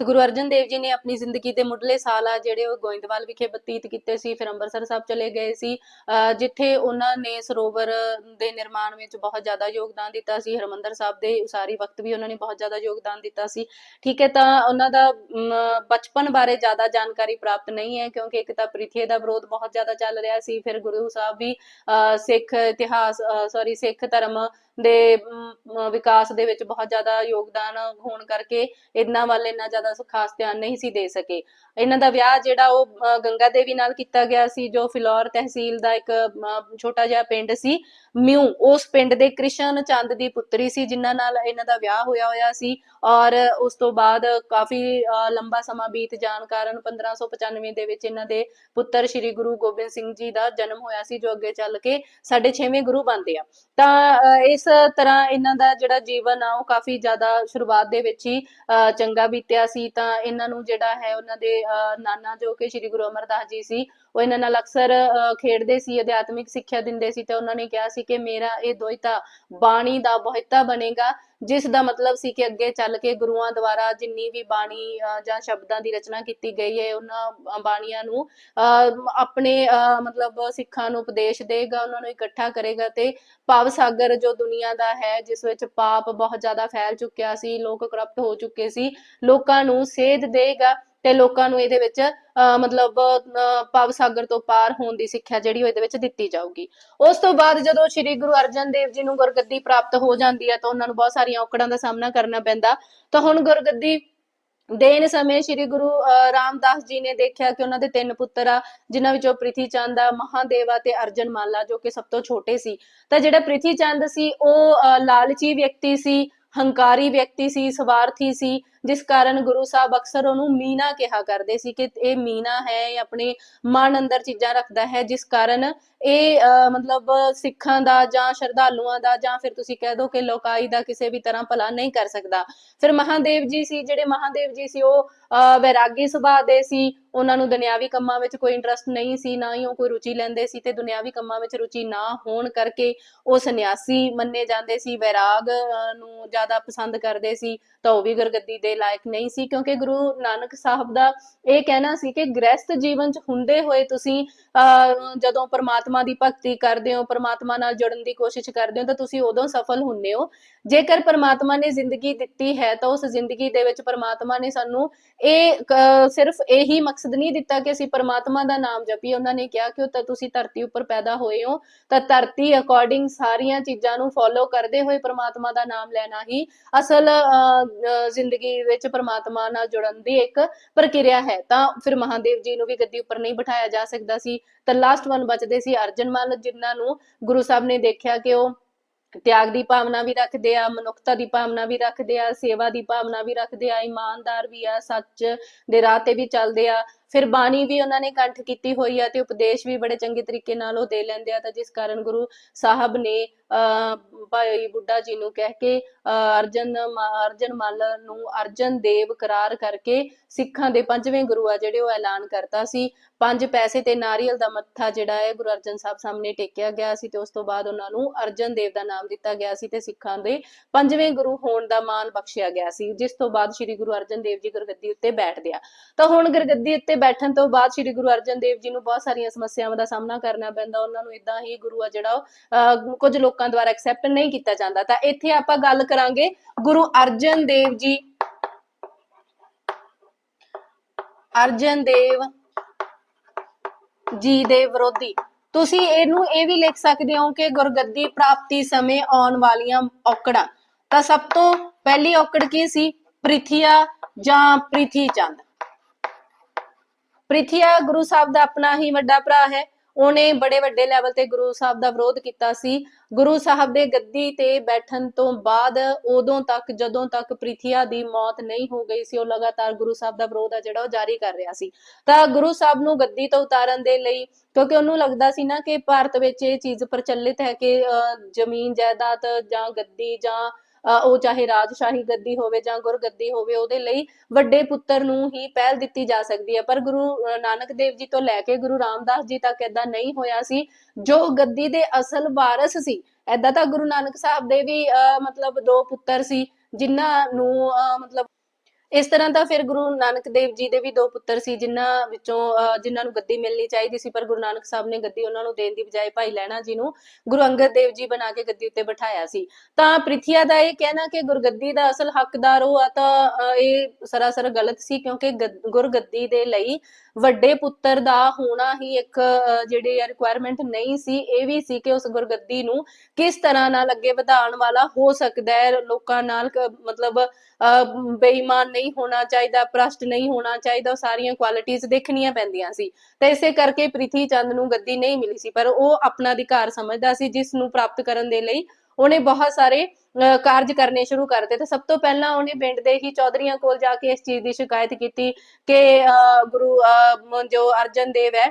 ਤੇ ਗੁਰੂ ਅਰਜਨ ਦੇਵ ਜੀ ਨੇ ਆਪਣੀ ਜ਼ਿੰਦਗੀ ਦੇ ਮੁੱਢਲੇ ਸਾਲ ਆ ਜਿਹੜੇ ਉਹ ਗੋਇੰਦਵਾਲ ਵਿਖੇ ਬਤੀਤ ਕੀਤੇ ਸੀ ਫਿਰ ਅੰਮ੍ਰਿਤਸਰ ਸਾਹਿਬ ਚਲੇ ਗਏ ਸੀ ਜਿੱਥੇ ਉਹਨਾਂ ਨੇ ਸਰੋਵਰ ਦੇ ਨਿਰਮਾਣ ਵਿੱਚ ਬਹੁਤ ਜ਼ਿਆਦਾ ਯੋਗਦਾਨ ਦਿੱਤਾ ਸੀ ਹਰਮੰਦਰ ਸਾਹਿਬ ਦੇ ਉਸਾਰੀ ਵਕਤ ਵੀ ਉਹਨਾਂ ਨੇ ਬਹੁਤ ਜ਼ਿਆਦਾ ਯੋਗਦਾਨ ਦਿੱਤਾ ਸੀ। ਠੀਕ ਹੈ ਤਾਂ ਉਹਨਾਂ ਦਾ ਬਚਪਨ ਬਾਰੇ ਜ਼ਿਆਦਾ ਜਾਣਕਾਰੀ ਪ੍ਰਾਪਤ ਨਹੀਂ ਹੈ ਕਿਉਂਕਿ ਇੱਕ ਤਾਂ ਪ੍ਰਿਥੀ ਦਾ ਵਿਰੋਧ ਬਹੁਤ ਜ਼ਿਆਦਾ ਚੱਲ ਰਿਹਾ ਸੀ ਫਿਰ ਗੁਰੂ ਸਾਹਿਬ ਵੀ ਅਹ, ਸਿੱਖ ਇਤਿਹਾਸ ਸੌਰੀ ਸਿੱਖ ਧਰਮ ਦੇ ਵਿਕਾਸ ਦੇ ਵਿੱਚ ਬਹੁਤ ਜ਼ਿਆਦਾ ਯੋਗਦਾਨ ਹੋਣ ਕਰਕੇ ਇਹਨਾਂ ਵੱਲ ਇੰਨਾ ਜ਼ਿਆਦਾ ਖਾਸ ਧਿਆਨ ਨਹੀਂ ਸੀ ਦੇ ਸਕੇ। ਇਹਨਾਂ ਦਾ ਵਿਆਹ ਜਿਹੜਾ ਉਹ ਗੰਗਾ ਦੇਵੀ ਨਾਲ ਕੀਤਾ ਗਿਆ ਸੀ, ਜੋ ਫਿਲੌਰ ਤਹਿਸੀਲ ਦਾ ਇੱਕ ਛੋਟਾ ਜਿਹਾ ਪਿੰਡ ਸੀ। ਮਿਊ ਉਸ ਪਿੰਡ ਦੇ ਕ੍ਰਿਸ਼ਨ ਚੰਦ ਦੀ ਪੁੱਤਰੀ ਸੀ ਜਿਨ੍ਹਾਂ ਨਾਲ ਇਹਨਾਂ ਦਾ ਵਿਆਹ ਹੋਇਆ ਹੋਇਆ ਸੀ ਔਰ ਉਸ ਤੋਂ ਬਾਅਦ ਕਾਫੀ ਲੰਬਾ ਸਮਾਂ ਬੀਤ ਜਾਣ ਕਾਰਨ 1595 ਦੇ ਵਿੱਚ ਇਹਨਾਂ ਦੇ ਪੁੱਤਰ ਸ੍ਰੀ ਗੁਰੂ ਗੋਬਿੰਦ ਸਿੰਘ ਜੀ ਦਾ ਜਨਮ ਹੋਇਆ ਸੀ ਜੋ ਅੱਗੇ ਚੱਲ ਕੇ ਸਾਡੇ ਛੇਵੇਂ ਗੁਰੂ ਬਣਦੇ ਆ। ਤਾਂ ਅ, ਇਸ ਤਰ੍ਹਾਂ ਇਹਨਾਂ ਦਾ ਜਿਹੜਾ ਜੀਵਨ ਆ ਉਹ ਕਾਫੀ ਜ਼ਿਆਦਾ ਸ਼ੁਰੂਆਤ ਦੇ ਵਿੱਚ ਹੀ ਅ, ਚੰਗਾ ਬੀਤਿਆ ਸੀ। ਤਾਂ ਇਹਨਾਂ ਨੂੰ ਜਿਹੜਾ ਹੈ ਉਹਨਾਂ ਦੇ ਅ, ਨਾਨਾ ਜੋ ਕਿ ਸ੍ਰੀ ਗੁਰੂ ਅਮਰਦਾਸ ਜੀ ਸੀ ਉਹ ਇਹਨਾਂ ਨਾਲ ਅਕਸਰ ਅ, ਖੇਡਦੇ ਸੀ ਅਧਿਆਤਮਿਕ ਸਿੱਖਿਆ ਦਿੰਦੇ ਸੀ ਤੇ ਉਹਨਾਂ ਨੇ ਕਿਹਾ ਸੀ ਕਿ ਮੇਰਾ ਇਹ ਦੋਇਤਾ ਬਾਣੀ ਦਾ ਬੋਹਿਤਾ ਬਣੇਗਾ ਜਿਸ ਦਾ ਮਤਲਬ ਸੀ ਕਿ ਅੱਗੇ ਚੱਲ ਕੇ ਗੁਰੂਆਂ ਦੁਆਰਾ ਜਿੰਨੀ ਵੀ ਬਾਣੀ ਜਾਂ ਸ਼ਬਦਾਂ ਦੀ ਰਚਨਾ ਕੀਤੀ ਗਈ ਹੈ ਉਹਨਾਂ ਬਾਣੀਆਂ ਨੂੰ ਅ, ਆਪਣੇ ਅ, ਮਤਲਬ ਸਿੱਖਾਂ ਨੂੰ ਉਪਦੇਸ਼ ਦੇਗਾ ਉਹਨਾਂ ਨੂੰ ਇਕੱਠਾ ਕਰੇਗਾ ਤੇ ਭਵ ਸਾਗਰ ਜੋ ਦੁਨੀਆ ਦਾ ਹੈ ਜਿਸ ਵਿੱਚ ਪਾਪ ਬਹੁਤ ਜ਼ਿਆਦਾ ਫੈਲ ਚੁੱਕਿਆ ਸੀ ਲੋਕ ਕਰਪਟ ਹੋ ਚੁੱਕੇ ਸੀ ਲੋਕਾਂ ਨੂੰ ਸੇਧ ਦੇਗਾ। ਤੇ ਲੋਕਾਂ ਨੂੰ ਇਹਦੇ ਵਿੱਚ ਮਤਲਬ ਅ, ਭਵ ਸਾਗਰ ਤੋਂ ਪਾਰ ਹੋਣ ਦੀ ਸਿੱਖਿਆ ਜਿਹੜੀ ਉਹ ਇਹਦੇ ਵਿੱਚ ਦਿੱਤੀ ਜਾਊਗੀ। ਉਸ ਤੋਂ ਬਾਅਦ ਜਦੋਂ ਸ੍ਰੀ ਗੁਰੂ ਅਰਜਨ ਦੇਵ ਜੀ ਨੂੰ ਗੁਰਗੱਦੀ ਪ੍ਰਾਪਤ ਹੋ ਜਾਂਦੀ ਹੈ ਤਾਂ ਉਹਨਾਂ ਨੂੰ ਬਹੁਤ ਸਾਰੀਆਂ ਔਕੜਾਂ ਦਾ ਸਾਹਮਣਾ ਕਰਨਾ ਪੈਂਦਾ। ਤਾਂ ਹੁਣ ਗੁਰਗੱਦੀ ਦੇਣ ਸਮੇਂ ਸ੍ਰੀ ਗੁਰੂ ਅ, ਰਾਮਦਾਸ ਜੀ ਨੇ ਦੇਖਿਆ ਕਿ ਉਹਨਾਂ ਦੇ ਤਿੰਨ ਪੁੱਤਰ ਆ ਜਿਨ੍ਹਾਂ ਵਿੱਚੋਂ ਪ੍ਰਿਥੀ ਚੰਦ ਆ ਮਹਾਦੇਵਾ ਤੇ ਅਰਜਨ ਮਾਲਾ ਜੋ ਕਿ ਸਭ ਤੋਂ ਛੋਟੇ ਸੀ। ਤਾਂ ਜਿਹੜਾ ਪ੍ਰਿਥੀ ਚੰਦ ਸੀ ਉਹ ਲਾਲਚੀ ਵਿਅਕਤੀ ਸੀ ਹੰਕਾਰੀ ਵਿਅਕਤੀ ਸੀ ਸਵਾਰਥੀ ਸੀ। ਜਿਸ ਕਾਰਨ ਗੁਰੂ ਸਾਹਿਬ ਅਕਸਰ ਉਹਨੂੰ ਮੀਨਾ ਕਿਹਾ ਕਰਦੇ ਸੀ ਕਿ ਇਹ ਮੀਨਾ ਹੈ ਇਹ ਆਪਣੇ ਮਨ ਅੰਦਰ ਚੀਜ਼ਾਂ ਰੱਖਦਾ ਹੈ ਜਿਸ ਕਾਰਨ ਇਹ ਮਤਲਬ ਸਿੱਖਾਂ ਦਾ ਜਾਂ ਸ਼ਰਧਾਲੂਆਂ ਦਾ ਜਾਂ ਫਿਰ ਤੁਸੀਂ ਕਹਿ ਦਿਓ ਕਿ ਲੋਕਾਈ ਦਾ ਕਿਸੇ ਵੀ ਤਰ੍ਹਾਂ ਭਲਾ ਨਹੀਂ ਕਰ ਸਕਦਾ। ਫਿਰ ਮਹਾਦੇਵ ਜੀ ਸੀ ਜਿਹੜੇ ਮਹਾਦੇਵ ਜੀ ਸੀ ਉਹ ਅ, ਵੈਰਾਗੀ ਸੁਭਾਅ ਦੇ ਸੀ ਉਹਨਾਂ ਨੂੰ ਦੁਨਿਆਵੀ ਕੰਮਾਂ ਵਿੱਚ ਕੋਈ ਇੰਟਰਸਟ ਨਹੀਂ ਸੀ ਨਾ ਹੀ ਉਹ ਕੋਈ ਰੁਚੀ ਲੈਂਦੇ ਸੀ ਤੇ ਦੁਨਿਆਵੀ ਕੰਮਾਂ ਵਿੱਚ ਰੁਚੀ ਨਾ ਹੋਣ ਕਰਕੇ ਉਹ ਸੰਨਿਆਸੀ ਮੰਨੇ ਜਾਂਦੇ ਸੀ ਵੈਰਾਗ ਨੂੰ ਜ਼ਿਆਦਾ ਪਸੰਦ ਕਰਦੇ ਸੀ ਤਾਂ ਉਹ ਵੀ ਗੁਰਗੱਦੀ ਦੇ ਲਾਇਕ ਨਹੀਂ ਸੀ ਕਿਉਂਕਿ ਗੁਰੂ ਨਾਨਕ ਸਾਹਿਬ ਦਾ ਇਹ ਕਹਿਣਾ ਸੀ ਕਿ ਗ੍ਰਸਤ ਜੀਵਨ ਚ ਹੁੰਦੇ ਹੋਏ ਤੁਸੀਂ ਅਹ, ਜਦੋਂ ਪਰਮਾਤਮਾ ਦੀ ਭਗਤੀ ਕਰਦੇ ਹੋ ਪਰਮਾਤਮਾ ਨਾਲ ਜੁੜਨ ਦੀ ਕੋਸ਼ਿਸ਼ ਕਰਦੇ ਹੋ ਤਾਂ ਤੁਸੀਂ ਉਦੋਂ ਸਫਲ ਹੁੰਦੇ ਹੋ। ਜੇਕਰ ਪਰਮਾਤਮਾ ਨੇ ਜ਼ਿੰਦਗੀ ਦਿੱਤੀ ਹੈ ਤਾਂ ਉਸ ਜ਼ਿੰਦਗੀ ਦੇ ਵਿੱਚ ਪਰਮਾਤਮਾ ਨੇ ਸਾਨੂੰ ਇਹ ਸਿਰਫ ਇਹੀ ਮਕਸਦ ਨਹੀਂ ਦਿੱਤਾ ਕਿ ਅਸੀਂ ਪਰਮਾਤਮਾ ਦਾ ਨਾਮ ਜਪੀਏ। ਉਹਨਾਂ ਨੇ ਕਿਹਾ ਕਿ ਉਹ ਤਾਂ ਤੁਸੀਂ ਧਰਤੀ ਉੱਪਰ ਪੈਦਾ ਹੋਏ ਹੋ, ਤਾਂ ਧਰਤੀ ਅਕੋਰਡਿੰਗ ਸਾਰੀਆਂ ਚੀਜ਼ਾਂ ਨੂੰ ਫੋਲੋ ਕਰਦੇ ਹੋਏ ਪਰਮਾਤਮਾ ਦਾ ਨਾਮ ਲੈਣਾ ਹੀ ਅਸਲ ਜ਼ਿੰਦਗੀ ਵਿੱਚ ਪਰਮਾਤਮਾ ਨਾਲ ਜੁੜਨ ਦੀ ਇੱਕ ਪ੍ਰਕਿਰਿਆ ਹੈ। ਤਾਂ ਫਿਰ ਮਹਾਦੇਵ ਜੀ ਨੂੰ ਵੀ ਗੱਦੀ ਉੱਪਰ ਨਹੀਂ ਬਿਠਾਇਆ ਜਾ ਸਕਦਾ ਸੀ। ਤਾਂ ਲਾਸਟ ਵਨ ਬਚਦੇ ਸੀ ਅਰਜਨ ਮਾਲ ਜਿਨ੍ਹਾਂ ਨੂੰ ਗੁਰੂ ਸਾਹਿਬ ਨੇ ਦੇਖਿਆ ਕਿ ਉਹ ਤਿਆਗ ਦੀ ਭਾਵਨਾ ਵੀ ਰੱਖਦੇ ਆ, ਮਨੁੱਖਤਾ ਦੀ ਭਾਵਨਾ ਵੀ ਰੱਖਦੇ ਆ, ਸੇਵਾ ਦੀ ਭਾਵਨਾ ਵੀ ਰੱਖਦੇ ਆ, ਇਮਾਨਦਾਰ ਵੀ ਆ, ਸੱਚ ਦੇ ਰਾਹ ਤੇ ਵੀ ਚੱਲਦੇ ਆ। ਫਿਰ ਬਾਣੀ ਵੀ ਉਹਨਾਂ ਨੇ ਕੰਠ ਕੀਤੀ ਹੋਈ ਆ ਤੇ ਉਪਦੇਸ਼ ਵੀ ਬੜੇ ਚੰਗੇ ਤਰੀਕੇ ਨਾਲ ਉਹ ਦੇ ਲੈਂਦੇ ਆ ਤਾਂ ਜਿਸ ਕਾਰਨ ਗੁਰੂ ਸਾਹਿਬ ਨੇ ਭਾਈ ਬੁੱਢਾ ਜੀ ਨੂੰ ਕਹਿ ਕੇ ਅਰਜਨ ਅਰਜਨ ਮਲ ਨੂੰ ਅਰਜਨ ਦੇਵ ਕਰਾਰ ਕਰਕੇ ਸਿੱਖਾਂ ਦੇ ਪੰਜਵੇਂ ਗੁਰੂ ਆ ਜਿਹੜੇ ਉਹ ਐਲਾਨ ਕਰਤਾ ਸੀ। ਪੰਜ ਪੈਸੇ ਤੇ ਨਾਰੀਅਲ ਦਾ ਮੱਥਾ ਜਿਹੜਾ ਹੈ ਗੁਰੂ ਅਰਜਨ ਸਾਹਿਬ ਸਾਹਮਣੇ ਟੇਕਿਆ ਗਿਆ ਸੀ ਤੇ ਉਸ ਤੋਂ ਬਾਅਦ ਉਹਨਾਂ ਨੂੰ ਅਰਜਨ ਦੇਵ ਦਾ ਨਾਮ ਦਿੱਤਾ ਗਿਆ ਸੀ ਤੇ ਸਿੱਖਾਂ ਦੇ ਪੰਜਵੇਂ ਗੁਰੂ ਹੋਣ ਦਾ ਮਾਣ ਬਖਸ਼ਿਆ ਗਿਆ ਸੀ ਜਿਸ ਤੋਂ ਬਾਅਦ ਸ੍ਰੀ ਗੁਰੂ ਅਰਜਨ ਦੇਵ ਜੀ ਗੁਰਗੱਦੀ ਉੱਤੇ ਬੈਠਦੇ ਆ। ਤਾਂ ਹੁਣ ਗੁਰਗੱਦੀ ਉੱਤੇ ਬੈਠਣ ਤੋਂ ਬਾਅਦ ਸ੍ਰੀ ਗੁਰੂ ਅਰਜਨ ਦੇਵ ਜੀ ਨੂੰ ਬਹੁਤ ਸਾਰੀਆਂ ਸਮੱਸਿਆਵਾਂ ਦਾ ਸਾਹਮਣਾ ਕਰਨਾ ਪੈਂਦਾ, ਉਹਨਾਂ ਨੂੰ ਇਦਾਂ ਹੀ ਗੁਰੂ ਆ ਜਿਹੜਾ ਕੁਝ ਲੋਕਾਂ ਦੁਆਰਾ ਐਕਸੈਪਟ ਨਹੀਂ ਕੀਤਾ ਜਾਂਦਾ। ਤਾਂ ਇੱਥੇ ਆਪਾਂ ਗੱਲ ਕਰਾਂਗੇ ਗੁਰੂ ਅਰਜਨ ਦੇਵ ਜੀ। ਅਰਜਨ ਦੇਵ ਜੀ ਦੇ ਵਿਰੋਧੀ। ਤੁਸੀਂ ਇਹਨੂੰ ਇਹ ਵੀ ਲਿਖ ਸਕਦੇ ਹੋ ਕਿ ਗੁਰਗੱਦੀ ਪ੍ਰਾਪਤੀ ਸਮੇਂ ਆਉਣ ਵਾਲੀਆਂ ਔਕੜਾਂ। ਤਾਂ ਸਭ ਤੋਂ ਪਹਿਲੀ ਔਕੜ ਕੀ ਸੀ? ਪ੍ਰਿਥੀਆ ਜਾਂ ਪ੍ਰਿਥੀ ਚੰਦ। ਪ੍ਰਿਥਿਆ ਗੁਰੂ ਸਾਹਿਬ ਦਾ ਆਪਣਾ ਹੀ ਵੱਡਾ ਭਰਾ ਹੈ। ਉਹਨੇ ਬੜੇ ਵੱਡੇ ਲੈਵਲ ਤੇ ਗੁਰੂ ਸਾਹਿਬ ਦਾ ਵਿਰੋਧ ਕੀਤਾ ਸੀ। ਗੁਰੂ ਸਾਹਿਬ ਦੇ ਗੱਦੀ ਤੇ ਬੈਠਣ ਤੋਂ ਬਾਅਦ ਉਦੋਂ ਤੱਕ ਜਦੋਂ ਤੱਕ ਪ੍ਰਿਥਿਆ ਦੀ ਮੌਤ ਨਹੀਂ ਹੋ ਗਈ ਸੀ ਉਹ ਲਗਾਤਾਰ ਗੁਰੂ ਸਾਹਿਬ ਦਾ ਵਿਰੋਧ ਆ ਜਿਹੜਾ ਉਹ ਜਾਰੀ ਕਰ ਰਿਹਾ ਸੀ। ਤਾਂ ਗੁਰੂ ਸਾਹਿਬ ਨੂੰ ਗੱਦੀ ਤੋਂ ਉਤਾਰਨ ਦੇ ਲਈ ਕਿਉਂਕਿ ਉਹਨੂੰ ਲੱਗਦਾ ਸੀ ਨਾ ਕਿ ਭਾਰਤ ਵਿੱਚ ਇਹ ਚੀਜ਼ ਪ੍ਰਚਲਿਤ ਹੈ ਕਿ ਅਹ, ਜ਼ਮੀਨ ਜਾਇਦਾਦ ਜਾਂ ਗੱਦੀ ਜਾਂ ਉਹ ਚਾਹੇ ਰਾਜਸ਼ਾਹੀ ਗੱਦੀ ਹੋਵੇ ਜਾਂ ਗੁਰਗੱਦੀ ਹੋਵੇ ਉਹਦੇ ਲਈ ਵੱਡੇ ਪੁੱਤਰ ਨੂੰ ਹੀ ਪਹਿਲ ਦਿੱਤੀ ਜਾ ਸਕਦੀ ਹੈ। ਪਰ ਗੁਰੂ ਨਾਨਕ ਦੇਵ ਜੀ ਤੋਂ ਲੈ ਕੇ ਗੁਰੂ ਰਾਮਦਾਸ ਜੀ ਤੱਕ ਏਦਾਂ ਨਹੀਂ ਹੋਇਆ ਸੀ। ਜੋ ਗੱਦੀ ਦੇ ਅਸਲ ਵਾਰਸ ਸੀ ਏਦਾਂ ਤਾਂ ਗੁਰੂ ਨਾਨਕ ਸਾਹਿਬ ਦੇ ਵੀ ਅਹ, ਮਤਲਬ ਦੋ ਪੁੱਤਰ ਸੀ ਜਿਨ੍ਹਾਂ ਨੂੰ ਅਹ, ਮਤਲਬ ਇਸ ਤਰ੍ਹਾਂ ਤਾਂ ਫਿਰ ਗੁਰੂ ਨਾਨਕ ਦੇਵ ਜੀ ਦੇ ਵੀ ਦੋ ਪੁੱਤਰ ਸੀ ਜਿਨ੍ਹਾਂ ਵਿੱਚੋਂ ਅਹ, ਜਿਨ੍ਹਾਂ ਨੂੰ ਗੱਦੀ ਮਿਲਣੀ ਚਾਹੀਦੀ ਸੀ ਪਰ ਗੁਰੂ ਨਾਨਕ ਸਾਹਿਬ ਨੇ ਗੱਦੀ ਉਹਨਾਂ ਨੂੰ ਦੇਣ ਦੀ ਬਜਾਏ ਭਾਈ ਲਹਿਣਾ ਜੀ ਨੂੰ ਗੁਰੂ ਅੰਗਦ ਦੇਵ ਜੀ ਬਣਾ ਕੇ ਗੱਦੀ ਉੱਤੇ ਬਿਠਾਇਆ ਸੀ। ਤਾਂ ਪ੍ਰਿਥੀਆ ਦਾ ਇਹ ਕਹਿਣਾ ਕਿ ਗੁਰਗੱਦੀ ਦਾ ਅਸਲ ਹੱਕਦਾਰ ਉਹ ਆ ਤਾਂ ਇਹ ਸਰਾਸਰ ਗਲਤ ਸੀ ਕਿਉਂਕਿ ਗੱਦ- ਗੁਰਗੱਦੀ ਦੇ ਲਈ ਵੱਡੇ ਪੁੱਤਰ ਦਾ ਹੋਣਾ ਹੀ ਇੱਕ ਅਹ, ਜਿਹੜੀ ਰਿਕੁਆਇਰਮੈਂਟ ਨਹੀਂ ਸੀ ਇਹ ਵੀ ਸੀ ਕਿ ਉਸ ਗੁਰਗੱਦੀ ਨੂੰ ਕਿਸ ਤਰ੍ਹਾਂ ਨਾਲ ਅੱਗੇ ਵਧਾਉਣ ਵਾਲਾ ਹੋ ਸਕਦਾ ਹੈ ਲੋਕਾਂ ਨਾਲ ਮਤਲਬ ਅਹ, ਬੇਈਮਾਨ ਨਹੀਂ ਹੋਣਾ ਚਾਹੀਦਾ ਭ੍ਰਸ਼ਟ ਨਹੀਂ ਹੋਣਾ ਚਾਹੀਦਾ ਉਹ ਸਾਰੀਆਂ ਕੁਆਲਿਟੀਆਂ ਦੇਖਣੀਆਂ ਪੈਂਦੀਆਂ ਸੀ। ਤੇ ਇਸੇ ਕਰਕੇ ਪ੍ਰਿਥੀ ਚੰਦ ਨੂੰ ਗੱਦੀ ਨਹੀਂ ਮਿਲੀ ਸੀ ਪਰ ਉਹ ਆਪਣਾ ਅਧਿਕਾਰ ਸਮਝਦਾ ਸੀ ਜਿਸ ਨੂੰ ਪ੍ਰਾਪਤ ਕਰਨ ਦੇ ਲਈ ਉਹਨੇ ਬਹੁਤ ਸਾਰੇ ਕਾਰਜ ਕਰਨੇ ਸ਼ੁਰੂ ਕਰਤੇ ਤੇ ਸਭ ਤੋਂ ਪਹਿਲਾਂ ਉਹਨੇ ਪਿੰਡ ਦੇ ਹੀ ਚੌਧਰੀਆਂ ਕੋਲ ਜਾ ਕੇ ਇਸ ਚੀਜ਼ ਦੀ ਸ਼ਿਕਾਇਤ ਕੀਤੀ ਕਿ ਅਹ, ਗੁਰੂ ਅਹ, ਜੋ ਅਰਜਨ ਦੇਵ ਹੈ